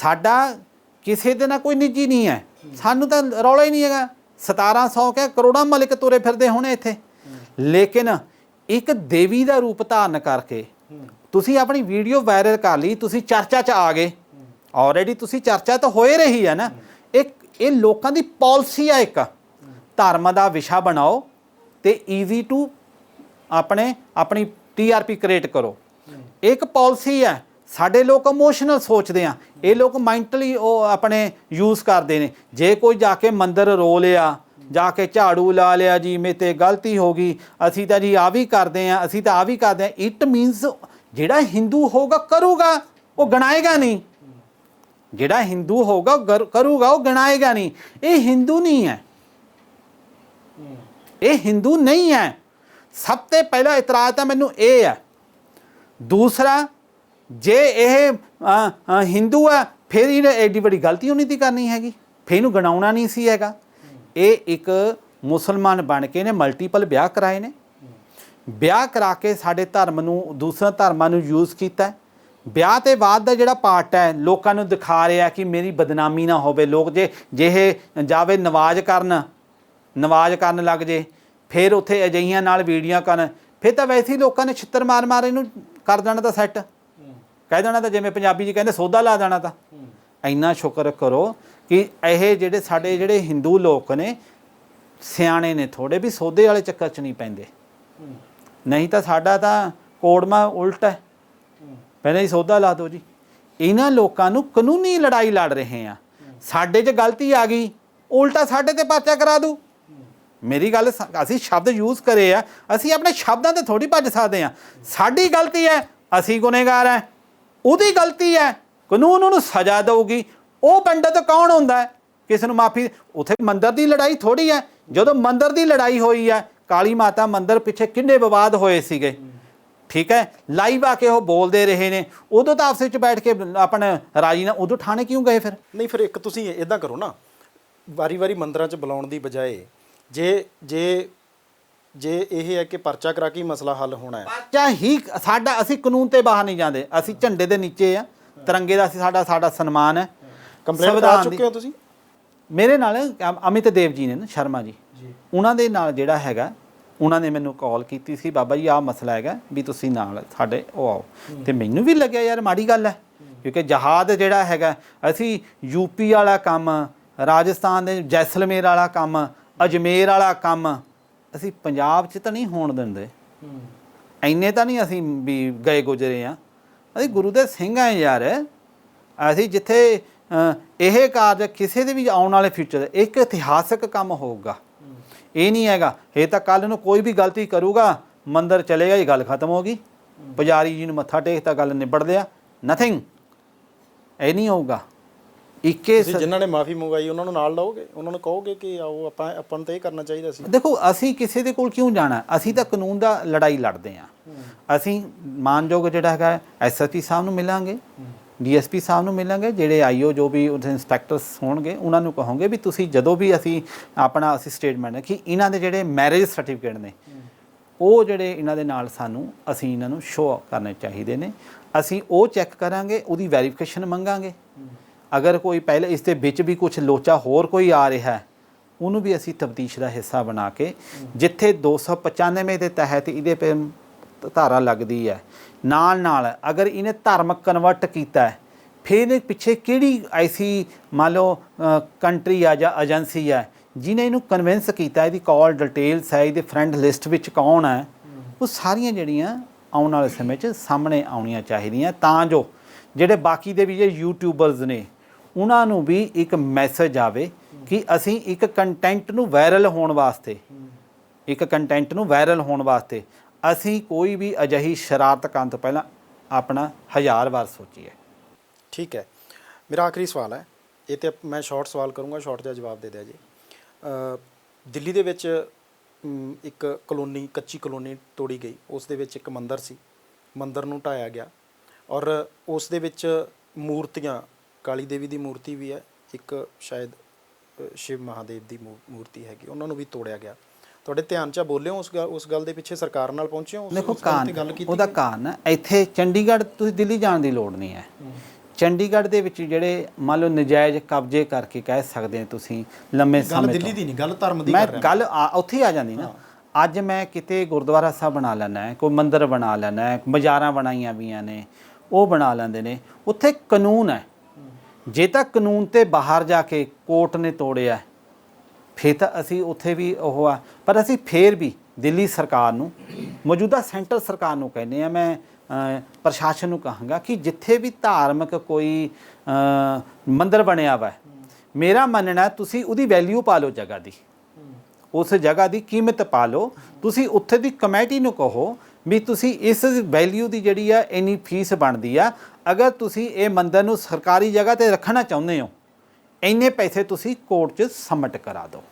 ਸਾਡਾ ਕਿਸੇ ਦੇ ਨਾਲ ਕੋਈ ਨਿੱਜੀ ਨਹੀਂ ਹੈ। ਸਾਨੂੰ ਤਾਂ ਰੌਲਾ ਹੀ ਨਹੀਂ ਹੈਗਾ। 1700 ਕਿ ਕਰੋੜਾਂ ਮਲਿਕ ਤੁਰੇ ਫਿਰਦੇ ਹੋਣੇ ਇੱਥੇ। ਲੇਕਿਨ ਇੱਕ ਦੇਵੀ ਦਾ ਰੂਪ ਧਾਰਨ ਕਰਕੇ ਤੁਸੀਂ ਆਪਣੀ ਵੀਡੀਓ ਵਾਇਰਲ ਕਰ ਲਈ, ਤੁਸੀਂ ਚਰਚਾ 'ਚ ਆ ਗਏ। ਆਲਰੇਡੀ ਤੁਸੀਂ ਚਰਚਾ ਤਾਂ ਹੋਏ ਰਹੀ ਹੈ ਨਾ। ਇੱਕ, ਇਹ ਲੋਕਾਂ ਦੀ ਪਾਲਿਸੀ ਆ ਇੱਕ। ਧਰਮ ਦਾ ਵਿਸ਼ਾ ਬਣਾਓ ਤੇ ਈਜ਼ੀ ਟੂ ਆਪਣੇ, ਆਪਣੀ ਟੀਆਰਪੀ ਕ੍ਰੀਏਟ ਕਰੋ। ਇੱਕ ਪਾਲਿਸੀ ਹੈ, ਸਾਡੇ ਲੋਕ ਇਮੋਸ਼ਨਲ ਸੋਚਦੇ ਆ। ਇਹ ਲੋਕ ਮੈਂਟਲੀ ਉਹ ਆਪਣੇ ਯੂਜ਼ ਕਰਦੇ ਨੇ। ਜੇ ਕੋਈ ਜਾ ਕੇ ਮੰਦਰ ਰੋ ਲਿਆ, ਜਾ ਕੇ ਝਾੜੂ ਲਾ ਲਿਆ ਜੀ, ਮੇ ਤੇ ਗਲਤੀ ਹੋ ਗਈ, ਅਸੀਂ ਤਾਂ ਜੀ ਆ ਵੀ ਕਰਦੇ ਆ, ਅਸੀਂ ਤਾਂ ਆ ਵੀ ਕਰਦੇ ਆ। ਇਟ ਮੀਨਸ ਜਿਹੜਾ ਹਿੰਦੂ ਹੋਊਗਾ ਕਰੂਗਾ, ਉਹ ਗਣਾਏਗਾ ਨਹੀਂ। ਜਿਹੜਾ ਹਿੰਦੂ ਹੋਊਗਾ, ਉਹ ਗਰ- ਕਰੂਗਾ, ਉਹ ਗਣਾਏਗਾ ਨਹੀਂ। ਇਹ ਹਿੰਦੂ ਨਹੀਂ ਹੈ। ਇਹ ਹਿੰਦੂ ਨਹੀਂ ਹੈ। ਸਭ ਤੋਂ ਪਹਿਲਾ ਇਤਰਾਜ਼ ਤਾਂ ਮੈਨੂੰ ਇਹ ਹੈ। ਦੂਸਰਾ, ਜੇ ਇਹ ਹਿੰਦੂ ਹੈ, ਫਿਰ ਇਹਨੇ ਐਡੀ ਵੱਡੀ ਗਲਤੀ ਉਹਨੇ ਦੀ ਕਰਨੀ ਹੈਗੀ। ਫਿਰ ਇਹਨੂੰ ਗਣਾਉਣਾ ਨਹੀਂ ਸੀ ਹੈਗਾ। ਇਹ ਇੱਕ ਮੁਸਲਮਾਨ ਬਣ ਕੇ ਨੇ ਮਲਟੀਪਲ ਵਿਆਹ ਕਰਾਏ ਨੇ। ਵਿਆਹ ਕਰਾ ਕੇ ਸਾਡੇ ਧਰਮ ਨੂੰ ਦੂਸਰਾ ਧਰਮਾਂ ਨੂੰ ਯੂਜ਼ ਕੀਤਾ ਹੈ। ਵਿਆਹ ਤੇ ਬਾਅਦ ਦਾ ਜਿਹੜਾ ਪਾਰਟ ਹੈ, ਲੋਕਾਂ ਨੂੰ ਦਿਖਾ ਰਿਹਾ ਕਿ ਮੇਰੀ ਬਦਨਾਮੀ ਨਾ ਹੋਵੇ। ਲੋਕ ਜੇ ਜੇ ਜਾਵੇ ਨਵਾਜ਼ ਕਰਨ ਨਵਾਜ਼ ਕਰਨ ਲੱਗ ਜੇ, ਫਿਰ ਉੱਥੇ ਅਜਈਆਂ ਨਾਲ ਵੀਡੀਓ ਕਰਨ, ਫਿਰ ਤਾਂ ਵੈਸੇ ਹੀ ਲੋਕਾਂ ਨੇ ਛਿੱਤਰ ਮਾਰ ਮਾਰ ਇਹਨੂੰ ਕਰ ਦੇਣਾ ਤਾਂ ਸੈੱਟ ਕਹਿ ਦੇਣਾ ਤਾਂ ਜਿਵੇਂ ਪੰਜਾਬੀ ਜੀ ਕਹਿੰਦੇ ਸੋਧਾ ਲਾ ਦੇਣਾ ਤਾਂ। ਇੰਨਾ ਸ਼ੁਕਰ ਕਰੋ ਕਿ ਇਹ ਜਿਹੜੇ ਸਾਡੇ ਜਿਹੜੇ ਹਿੰਦੂ ਲੋਕ ਨੇ, ਸਿਆਣੇ ਨੇ ਥੋੜੇ ਵੀ ਸੋਧੇ ਵਾਲੇ ਚੱਕਰ 'ਚ ਨਹੀਂ ਪੈਂਦੇ। ਨਹੀਂ ਤਾਂ ਸਾਡਾ ਤਾਂ ਕੋੜਮਾ ਉਲਟ ਹੈ। ਪਹਿਲਾਂ ਹੀ ਸੌਦਾ ਲਾ ਦਿਓ ਜੀ। ਇਹਨਾਂ ਲੋਕਾਂ ਨੂੰ ਕਾਨੂੰਨੀ ਲੜਾਈ ਲੜ ਰਹੇ ਆ ਸਾਡੇ 'ਚ ਗਲਤੀ ਆ ਗਈ। ਉਲਟਾ ਸਾਡੇ ਤੇ ਪਰਚਾ ਕਰਾ ਦੂ। ਮੇਰੀ ਗੱਲ ਅਸੀਂ ਸ਼ਬਦ ਯੂਜ਼ ਕਰੇ ਆ। ਅਸੀਂ ਆਪਣੇ ਸ਼ਬਦਾਂ ਤੇ ਥੋੜੀ ਭੱਜ ਸਕਦੇ ਆ ਸਾਡੀ ਗਲਤੀ ਹੈ, ਅਸੀਂ ਗੁਨੇਗਾਰ ਹੈ। ਉਹਦੀ ਗਲਤੀ ਹੈ, ਕਾਨੂੰਨ ਉਹਨੂੰ ਸਜ਼ਾ ਦੇਊਗੀ। ਉਹ ਪੰਡਤ ਕੌਣ ਹੁੰਦਾ ਹੈ? ਕਿਸ ਨੂੰ ਮਾਫੀ, ਉਥੇ ਮੰਦਰ ਦੀ ਲੜਾਈ ਥੋੜੀ ਹੈ। ਜਦੋਂ ਮੰਦਰ ਦੀ ਲੜਾਈ ਹੋਈ ਹੈ ਕਾਲੀ ਮਾਤਾ ਮੰਦਰ ਪਿੱਛੇ ਕਿੰਨੇ ਵਿਵਾਦ ਹੋਏ ਸੀਗੇ। ਠੀਕ ਹੈ? ਲਾਈਵ ਆ ਕੇ ਉਹ ਬੋਲਦੇ ਰਹੇ ਨੇ। ਉਦੋਂ ਤਾਂ ਆਪਸ ਵਿੱਚ ਬੈਠ ਕੇ ਆਪਣਾ ਰਾਜੀ ਨਾਲ ਉਦੋਂ ਥਾਣੇ ਕਿਉਂ ਗਏ ਫਿਰ? ਨਹੀਂ ਫਿਰ ਇੱਕ ਤੁਸੀਂ ਇਦਾਂ ਕਰੋ ਨਾ। ਵਾਰੀ-ਵਾਰੀ ਮੰਦਰਾਂ 'ਚ ਬੁਲਾਉਣ ਦੀ ਬਜਾਏ ਜੇ ਜੇ ਜੇ ਇਹ ਹੈ ਕਿ ਪਰਚਾ ਕਰਾ ਕੇ ਮਸਲਾ ਹੱਲ ਹੋਣਾ ਹੈ। ਪਰਚਾ ਹੀ ਸਾਡਾ ਅਸੀਂ ਕਾਨੂੰਨ ਤੇ ਬਾਹਰ ਨਹੀਂ ਜਾਂਦੇ। ਅਸੀਂ ਝੰਡੇ ਦੇ ਨੀਚੇ ਆ। ਤਿਰੰਗੇ ਦਾ ਅਸੀਂ ਸਾਡਾ ਸਾਡਾ ਸਨਮਾਨ ਹੈ। ਕੰਪਲੇਂਟ ਕਰਾ ਚੁੱਕੇ ਹੋ ਤੁਸੀਂ? ਮੇਰੇ ਨਾਲ ਅਮ- ਅਮਿਤ ਦੇਵ ਜੀ ਨੇ ਨਾ ਸ਼ਰਮਾ ਜੀ। ਉਹਨਾਂ ਦੇ ਨਾਲ ਜਿਹੜਾ ਹੈਗਾ ਉਹਨਾਂ ਨੇ ਮੈਨੂੰ ਕਾਲ ਕੀਤੀ ਸੀ ਬਾਬਾ ਜੀ ਆਹ ਮਸਲਾ ਹੈਗਾ ਵੀ ਤੁਸੀਂ ਨਾਲ ਸਾਡੇ ਉਹ ਆਓ। ਤੇ ਮੈਨੂੰ ਵੀ ਲੱਗਿਆ ਯਾਰ ਮਾੜੀ ਗੱਲ ਹੈ। ਕਿਉਂਕਿ ਜਹਾਦ ਜਿਹੜਾ ਹੈਗਾ ਅਸੀਂ ਯੂਪੀ ਵਾਲਾ ਕੰਮ ਰਾਜਸਥਾਨ ਦੇ ਜੈਸਲਮੇਰ ਵਾਲਾ ਕੰਮ ਅਜਮੇਰ ਵਾਲਾ ਕੰਮ ਅਸੀਂ ਪੰਜਾਬ 'ਚ ਤਾਂ ਨਹੀਂ ਹੋਣ ਦਿੰਦੇ। ਇੰਨੇ ਤਾਂ ਨਹੀਂ ਅਸੀਂ ਵੀ ਗਏ ਗੁਜਰੇ ਆ ਅਸੀਂ ਗੁਰੂ ਦੇ ਸਿੰਘ ਆ ਯਾਰ। ਅਸੀਂ ਜਿੱਥੇ ਇਹ ਕਾਰਜ ਕਿਸੇ ਦੇ ਵੀ ਆਉਣ ਵਾਲੇ ਫਿਊਚਰ ਇੱਕ ਇਤਿਹਾਸਕ ਕੰਮ ਹੋਊਗਾ। ਇਹ ਨਹੀਂ ਹੈਗਾ। ਇਹ ਤਾਂ ਕੱਲ ਨੂੰ ਕੋਈ ਵੀ ਗਲਤੀ ਕਰੂਗਾ ਮੰਦਰ ਚਲੇਗਾ ਇਹ ਗੱਲ ਖਤਮ ਹੋ ਗਈ। ਪੁਜਾਰੀ ਜੀ ਨੂੰ ਮੱਥਾ ਟੇਕਤਾ ਗੱਲ ਨਿਬੜ ਲਿਆ। ਨਥਿੰਗ ਇਹ ਨਹੀਂ ਹੋਊਗਾ। ਇੱਕੇ ਜਿਨ੍ਹਾਂ ਨੇ ਮਾਫੀ ਮੰਗਵਾਈ ਉਹਨਾਂ ਨੂੰ ਨਾਲ ਲਾਓਗੇ? ਉਹਨਾਂ ਨੂੰ ਕਹੋਗੇ ਕਿ ਆਓ ਆਪਾਂ ਆਪਾਂ ਨੂੰ ਤਾਂ ਇਹ ਕਰਨਾ ਚਾਹੀਦਾ ਸੀ। ਦੇਖੋ ਅਸੀਂ ਕਿਸੇ ਦੇ ਕੋਲ ਕਿਉਂ ਜਾਣਾ? ਅਸੀਂ ਤਾਂ ਕਾਨੂੰਨ ਦਾ ਲੜਾਈ ਲੜਦੇ ਆ ਅਸੀਂ ਮਾਨਯੋਗ ਜਿਹੜਾ ਹੈਗਾ ਐਸਐਸਪੀ ਸਾਹਿਬ ਨੂੰ ਮਿਲਾਂਗੇ। ਡੀਐਸਪੀ ਸਾਹਿਬ ਨੂੰ ਮਿਲਾਂਗੇ, ਜਿਹੜੇ ਆਈਓ ਜੋ ਵੀ ਉਹਦੇ ਇੰਸਪੈਕਟਰਸ ਹੋਣਗੇ, ਉਹਨਾਂ ਨੂੰ ਕਹੋਗੇ ਵੀ ਤੁਸੀਂ ਜਦੋਂ ਵੀ ਅਸੀਂ ਆਪਣਾ ਅਸੀਂ ਸਟੇਟਮੈਂਟ ਕਿ ਇਹਨਾਂ ਦੇ ਜਿਹੜੇ ਮੈਰਿਜ ਸਰਟੀਫਿਕੇਟ ਨੇ, ਉਹ ਜਿਹੜੇ ਇਹਨਾਂ ਦੇ ਨਾਲ ਸਾਨੂੰ, ਅਸੀਂ ਇਹਨਾਂ ਨੂੰ ਸ਼ੋਅ ਕਰਨੇ ਚਾਹੀਦੇ ਨੇ। ਅਸੀਂ ਉਹ ਚੈੱਕ ਕਰਾਂਗੇ, ਉਹਦੀ ਵੈਰੀਫਿਕੇਸ਼ਨ ਮੰਗਾਂਗੇ। ਅਗਰ ਕੋਈ ਪਹਿਲੇ ਇਸ ਦੇ ਵਿੱਚ ਵੀ ਕੁਝ ਲੋਚਾ ਹੋਰ ਕੋਈ ਆ ਰਿਹਾ ਹੈ ਉਹਨੂੰ ਵੀ ਅਸੀਂ ਤਬਦੀਸ਼ ਦਾ ਹਿੱਸਾ ਬਣਾ ਕੇ, ਜਿੱਥੇ 295 ਦੇ ਤਹਿਤ ਇਹਦੇ ਤੇ ਧਾਰਾ ਲੱਗਦੀ ਹੈ ਨਾਲ ਨਾਲ ਅਗਰ ਇਹਨੇ ਧਰਮ ਕਨਵਰਟ ਕੀਤਾ ਹੈ, ਫਿਰ ਇਹ ਪਿੱਛੇ ਕਿਹੜੀ ਐਸੀ ਮੰਨ ਲਓ ਕੰਟਰੀ ਆ ਜਾਂ ਏਜੰਸੀ ਆ ਜਿਨੇ ਇਹਨੂੰ ਕਨਵਿੰਸ ਕੀਤਾ ਇਹਦੀ ਕਾਲ ਡਿਟੇਲਸ ਹੈ, ਇਹਦੇ ਫਰੈਂਡ ਲਿਸਟ ਵਿੱਚ ਕੌਣ ਹੈ, ਉਹ ਸਾਰੀਆਂ ਜਿਹੜੀਆਂ ਆਉਣ ਵਾਲੇ ਸਮੇਂ 'ਚ ਸਾਹਮਣੇ ਆਉਣੀਆਂ ਚਾਹੀਦੀਆਂ। ਤਾਂ ਜੋ ਜਿਹੜੇ ਬਾਕੀ ਦੇ ਵੀ ਜੇ ਯੂਟਿਊਬਰਸ ਨੇ, ਉਹਨਾਂ ਨੂੰ ਵੀ ਇੱਕ ਮੈਸੇਜ ਆਵੇ ਕਿ ਅਸੀਂ ਇੱਕ ਕੰਟੈਂਟ ਨੂੰ ਵਾਇਰਲ ਹੋਣ ਵਾਸਤੇ, ਇੱਕ ਕੰਟੈਂਟ ਨੂੰ ਵਾਇਰਲ ਹੋਣ ਵਾਸਤੇ ਅਸੀਂ ਕੋਈ ਵੀ ਅਜਿਹੀ ਸ਼ਰਾਰਤ ਕਰਨ ਤੋਂ ਪਹਿਲਾਂ ਆਪਣਾ ਹਜ਼ਾਰ ਵਾਰ ਸੋਚੀਏ। ਠੀਕ ਹੈ। ਮੇਰਾ ਆਖਰੀ ਸਵਾਲ ਹੈ। ਇਹ ਤੇ ਮੈਂ ਸ਼ਾਰਟ ਸਵਾਲ ਕਰੂੰਗਾ ਸ਼ਾਰਟ ਜਿਹਾ ਜਵਾਬ ਦੇ ਦਿਆ ਜੀ। ਦਿੱਲੀ ਦੇ ਵਿੱਚ ਇੱਕ ਕਲੋਨੀ, ਕੱਚੀ ਕਲੋਨੀ ਤੋੜੀ ਗਈ। ਉਸ ਦੇ ਵਿੱਚ ਇੱਕ ਮੰਦਿਰ ਸੀ। ਮੰਦਿਰ ਨੂੰ ਢਾਇਆ ਗਿਆ। ਔਰ ਉਸ ਦੇ ਵਿੱਚ ਮੂਰਤੀਆਂ, ਕਾਲੀ ਦੇਵੀ ਦੀ ਮੂਰਤੀ ਵੀ ਹੈ। ਇੱਕ ਸ਼ਾਇਦ ਸ਼ਿਵ ਮਹਾਦੇਵ ਦੀ ਮੂ- ਮੂਰਤੀ ਹੈਗੀ। ਉਹਨਾਂ ਨੂੰ ਵੀ ਤੋੜਿਆ ਗਿਆ। ਤੁਹਾਡੇ ਧਿਆਨ 'ਚ ਬੋਲਿਓ ਉਸ ਗੱਲ ਉਸ ਗੱਲ ਦੇ ਪਿੱਛੇ ਸਰਕਾਰ ਨਾਲ ਪਹੁੰਚੇ ਹੋ? ਉਸ- ਦੇਖੋ ਗੱਲ ਗੱਲ ਕੀਤੀ? ਉਹਦਾ ਕਾਰਨ ਇੱਥੇ ਚੰਡੀਗੜ੍ਹ ਤੁਸੀਂ ਦਿੱਲੀ ਜਾਣ ਦੀ ਲੋੜ ਨਹੀਂ ਹੈ। ਚੰਡੀਗੜ੍ਹ ਦੇ ਵਿੱਚ ਜਿਹੜੇ ਮੰਨ ਲਓ ਨਜਾਇਜ਼ ਕਬਜ਼ੇ ਕਰਕੇ ਕਹਿ ਸਕਦੇ ਤੁਸੀਂ ਲੰਮੇ ਗੱਲ ਸਮੇਂ ਦਿੱਲੀ ਤੋਂ। ਦੀ ਨਹੀਂ ਗੱਲ ਧਰਮ ਦੀ ਮੈਂ ਕਰ ਰਿਹਾ। ਗੱਲ ਆ- ਉੱਥੇ ਆ ਜਾਂਦੀ ਨਾ। ਅੱਜ ਮੈਂ ਕਿਤੇ ਗੁਰਦੁਆਰਾ ਸਾਹਿਬ ਬਣਾ ਲੈਣਾ ਹੈ ਕੋਈ ਮੰਦਿਰ ਬਣਾ ਲੈਣਾ ਹੈ ਬਾਜ਼ਾਰਾਂ ਬਣਾਈਆਂ ਵੀਆਂ ਨੇ ਉਹ ਬਣਾ ਲੈਂਦੇ ਨੇ। ਉੱਥੇ ਕਾਨੂੰਨ ਹੈ। ਜੇ ਤਾਂ ਕਾਨੂੰਨ ਤੇ ਬਾਹਰ ਜਾ ਕੇ ਕੋਰਟ ਨੇ ਤੋੜਿਆ ਫਿਰ ਤਾਂ ਅਸੀਂ ਉੱਥੇ ਵੀ ਉਹ ਆ। ਪਰ ਅਸੀਂ ਫੇਰ ਵੀ ਦਿੱਲੀ ਸਰਕਾਰ ਨੂੰ, ਮੌਜੂਦਾ ਸੈਂਟਰ ਸਰਕਾਰ ਨੂੰ ਕਹਿੰਦੇ ਆ ਮੈਂ ਪ੍ਰਸ਼ਾਸਨ ਨੂੰ ਕਹਾਂਗਾ ਕਿ ਜਿੱਥੇ ਵੀ ਧਾਰਮਿਕ ਕੋਈ ਮੰਦਰ ਬਣਿਆ ਵਾ, ਮੇਰਾ ਮੰਨਣਾ ਤੁਸੀਂ ਉਹਦੀ ਵੈਲਿਊ ਪਾ ਲਓ ਜਗ੍ਹਾ ਦੀ। ਉਸ ਜਗ੍ਹਾ ਦੀ ਕੀਮਤ ਪਾ ਲਓ। ਤੁਸੀਂ ਉੱਥੇ ਦੀ ਕਮੇਟੀ ਨੂੰ ਕਹੋ ਵੀ ਤੁਸੀਂ ਇਸ ਵੈਲਿਊ ਦੀ ਜਿਹੜੀ ਆ, ਇੰਨੀ ਫੀਸ ਬਣਦੀ ਆ। ਅਗਰ ਤੁਸੀਂ ਇਹ ਮੰਦਰ ਨੂੰ ਸਰਕਾਰੀ ਜਗ੍ਹਾ ਤੇ ਰੱਖਣਾ ਚਾਹੁੰਦੇ ਹੋ ਇੰਨੇ ਪੈਸੇ ਤੁਸੀਂ ਕੋਰਟ 'ਚ ਸਬਮਿਟ ਕਰਾ ਦਿਓ।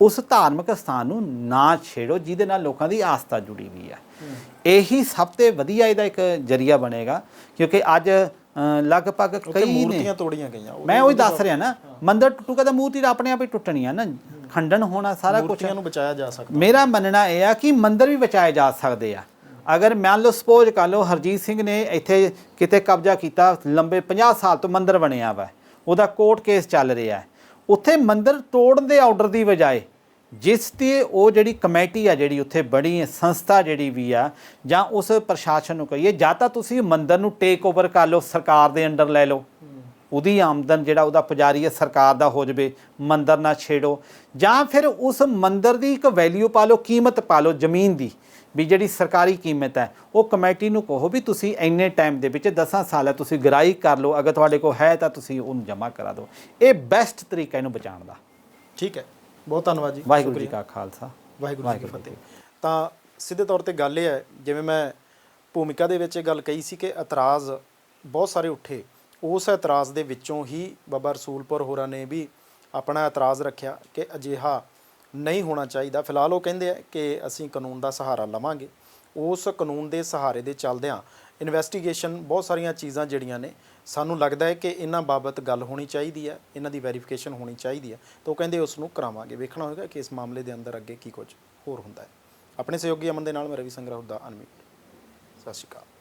ਉਸ ਧਾਰਮਿਕ ਸਥਾਨ ਨੂੰ ਨਾ ਛੇੜੋ ਜਿਹਦੇ ਨਾਲ ਲੋਕਾਂ ਦੀ ਆਸਥਾ ਜੁੜੀ ਹੋਈ ਹੈ। ਇਹੀ ਸਭ ਤੋਂ ਵਧੀਆ ਇਹਦਾ ਇੱਕ ਜਰੀਆ ਬਣੇਗਾ ਕਿਉਂਕਿ ਅੱਜ ਲਗਭਗ ਕਈ ਮੂਰਤੀਆਂ ਤੋੜੀਆਂ ਗਈਆਂ ਮੈਂ ਉਹੀ ਦੱਸ ਰਿਹਾ ਨਾ ਮੰਦਰ ਟੁੱਟੂਗਾ ਤਾਂ ਮੂਰਤੀ ਆਪਣੇ ਆਪ ਹੀ ਟੁੱਟਣੀ ਆ ਨਾ ਖੰਡਨ ਹੋਣਾ ਸਾਰਾ ਕੁਝ ਮੂਰਤੀਆਂ ਨੂੰ ਬਚਾਇਆ ਜਾ ਸਕਦਾ। ਮੇਰਾ ਮੰਨਣਾ ਇਹ ਆ ਕਿ ਮੰਦਰ ਵੀ ਬਚਾਏ ਜਾ ਸਕਦੇ ਆ। ਅਗਰ ਮੰਨ ਲਓ ਸਪੋਜ਼ ਕਰ ਲਓ ਹਰਜੀਤ ਸਿੰਘ ਨੇ ਇੱਥੇ ਕਿਤੇ ਕਬਜ਼ਾ ਕੀਤਾ ਲੰਬੇ 50 ਸਾਲ ਤੋਂ ਮੰਦਰ ਬਣਿਆ ਵਾ। ਉਹਦਾ ਕੋਰਟ ਕੇਸ ਚੱਲ ਰਿਹਾ ਹੈ। ਉੱਥੇ ਮੰਦਰ ਤੋੜਨ ਦੇ ਆਰਡਰ ਦੀ ਬਜਾਏ ਜਿਸ ਤੇ ਉਹ ਜਿਹੜੀ ਕਮੇਟੀ ਆ ਜਿਹੜੀ ਉੱਥੇ ਬੜੀ ਹੈ, ਸੰਸਥਾ ਜਿਹੜੀ ਵੀ ਆ ਜਾਂ ਉਸ ਪ੍ਰਸ਼ਾਸਨ ਨੂੰ ਕਹੀਏ ਜਾਂ ਤਾਂ ਤੁਸੀਂ ਮੰਦਰ ਨੂੰ ਟੇਕ ਓਵਰ ਕਰ ਲਓ ਸਰਕਾਰ ਦੇ ਅੰਡਰ ਲੈ ਲਓ। ਉਹਦੀ ਆਮਦਨ ਜਿਹੜਾ ਉਹਦਾ ਪੁਜਾਰੀ ਹੈ ਸਰਕਾਰ ਦਾ ਹੋ ਜਵੇ ਮੰਦਰ ਨਾ ਛੇੜੋ। ਜਾਂ ਫਿਰ ਉਸ ਮੰਦਰ ਦੀ ਇੱਕ ਵੈਲਿਊ ਪਾ ਲਓ ਕੀਮਤ ਪਾ ਲਓ ਜ਼ਮੀਨ ਦੀ। ਵੀ ਜਿਹੜੀ ਸਰਕਾਰੀ ਕੀਮਤ ਹੈ ਉਹ ਕਮੇਟੀ ਨੂੰ ਕਹੋ ਵੀ ਤੁਸੀਂ ਇੰਨੇ ਟਾਈਮ ਦੇ ਵਿੱਚ 10 ਸਾਲ ਹੈ ਤੁਸੀਂ ਗਰਾਈ ਕਰ ਲਓ ਅਗਰ ਤੁਹਾਡੇ ਕੋਲ ਹੈ ਤਾਂ ਤੁਸੀਂ ਉਹਨੂੰ ਜਮ੍ਹਾਂ ਕਰਾ ਦਿਓ। ਇਹ ਬੈਸਟ ਤਰੀਕਾ ਇਹਨੂੰ ਬਚਾਉਣ ਦਾ। ਠੀਕ ਹੈ। ਬਹੁਤ ਧੰਨਵਾਦ ਜੀ। ਵਾਹਿਗੁਰੂ ਜੀ। ਕਾ ਖਾਲਸਾ। ਵਾਹਿਗੁਰੂ ਜੀ ਕੀ ਫਤਿਹ। ਤਾਂ ਸਿੱਧੇ ਤੌਰ ਤੇ ਗੱਲ ਇਹ ਹੈ ਜਿਵੇਂ ਮੈਂ ਭੂਮਿਕਾ ਦੇ ਵਿੱਚ ਇਹ ਗੱਲ ਕਹੀ ਸੀ ਕਿ ਇਤਰਾਜ਼ ਬਹੁਤ ਸਾਰੇ ਉੱਠੇ। ਉਸ ਇਤਰਾਜ਼ ਦੇ ਵਿੱਚੋਂ ਹੀ ਬਾਬਾ ਰਸੂਲਪੁਰ ਹੋਰਾਂ ਨੇ ਵੀ ਆਪਣਾ ਇਤਰਾਜ਼ ਰੱਖਿਆ ਕਿ ਅਜਿਹਾ ਨਹੀਂ ਹੋਣਾ ਚਾਹੀਦਾ। ਫਿਲਹਾਲ ਉਹ ਕਹਿੰਦੇ ਆ ਕਿ ਅਸੀਂ ਕਾਨੂੰਨ ਦਾ ਸਹਾਰਾ ਲਵਾਂਗੇ। ਉਸ ਕਾਨੂੰਨ ਦੇ ਸਹਾਰੇ ਦੇ ਚੱਲਦਿਆਂ ਇਨਵੈਸਟੀਗੇਸ਼ਨ ਬਹੁਤ ਸਾਰੀਆਂ ਚੀਜ਼ਾਂ ਜਿਹੜੀਆਂ ਨੇ, ਸਾਨੂੰ ਲੱਗਦਾ ਹੈ ਕਿ ਇਹਨਾਂ ਬਾਬਤ ਗੱਲ ਹੋਣੀ ਚਾਹੀਦੀ ਹੈ, ਇਹਨਾਂ ਦੀ ਵੈਰੀਫਿਕੇਸ਼ਨ ਹੋਣੀ ਚਾਹੀਦੀ ਹੈ। ਤਾਂ ਉਹ ਕਹਿੰਦੇ ਉਸ ਨੂੰ ਕਰਾਵਾਂਗੇ। ਵੇਖਣਾ ਹੋਵੇਗਾ ਕਿ ਇਸ ਮਾਮਲੇ ਦੇ ਅੰਦਰ ਅੱਗੇ ਕੀ ਕੁਝ ਹੋਰ ਹੁੰਦਾ ਹੈ। ਆਪਣੇ ਸਹਿਯੋਗੀ ਅਮਨ ਦੇ ਨਾਲ ਮੈਂ ਰਵੀ ਸੰਗਰਾਹ ਦਾ ਅਨਮਿਊਟ ਸਤਿ ਸ਼੍ਰੀ ਅਕਾਲ।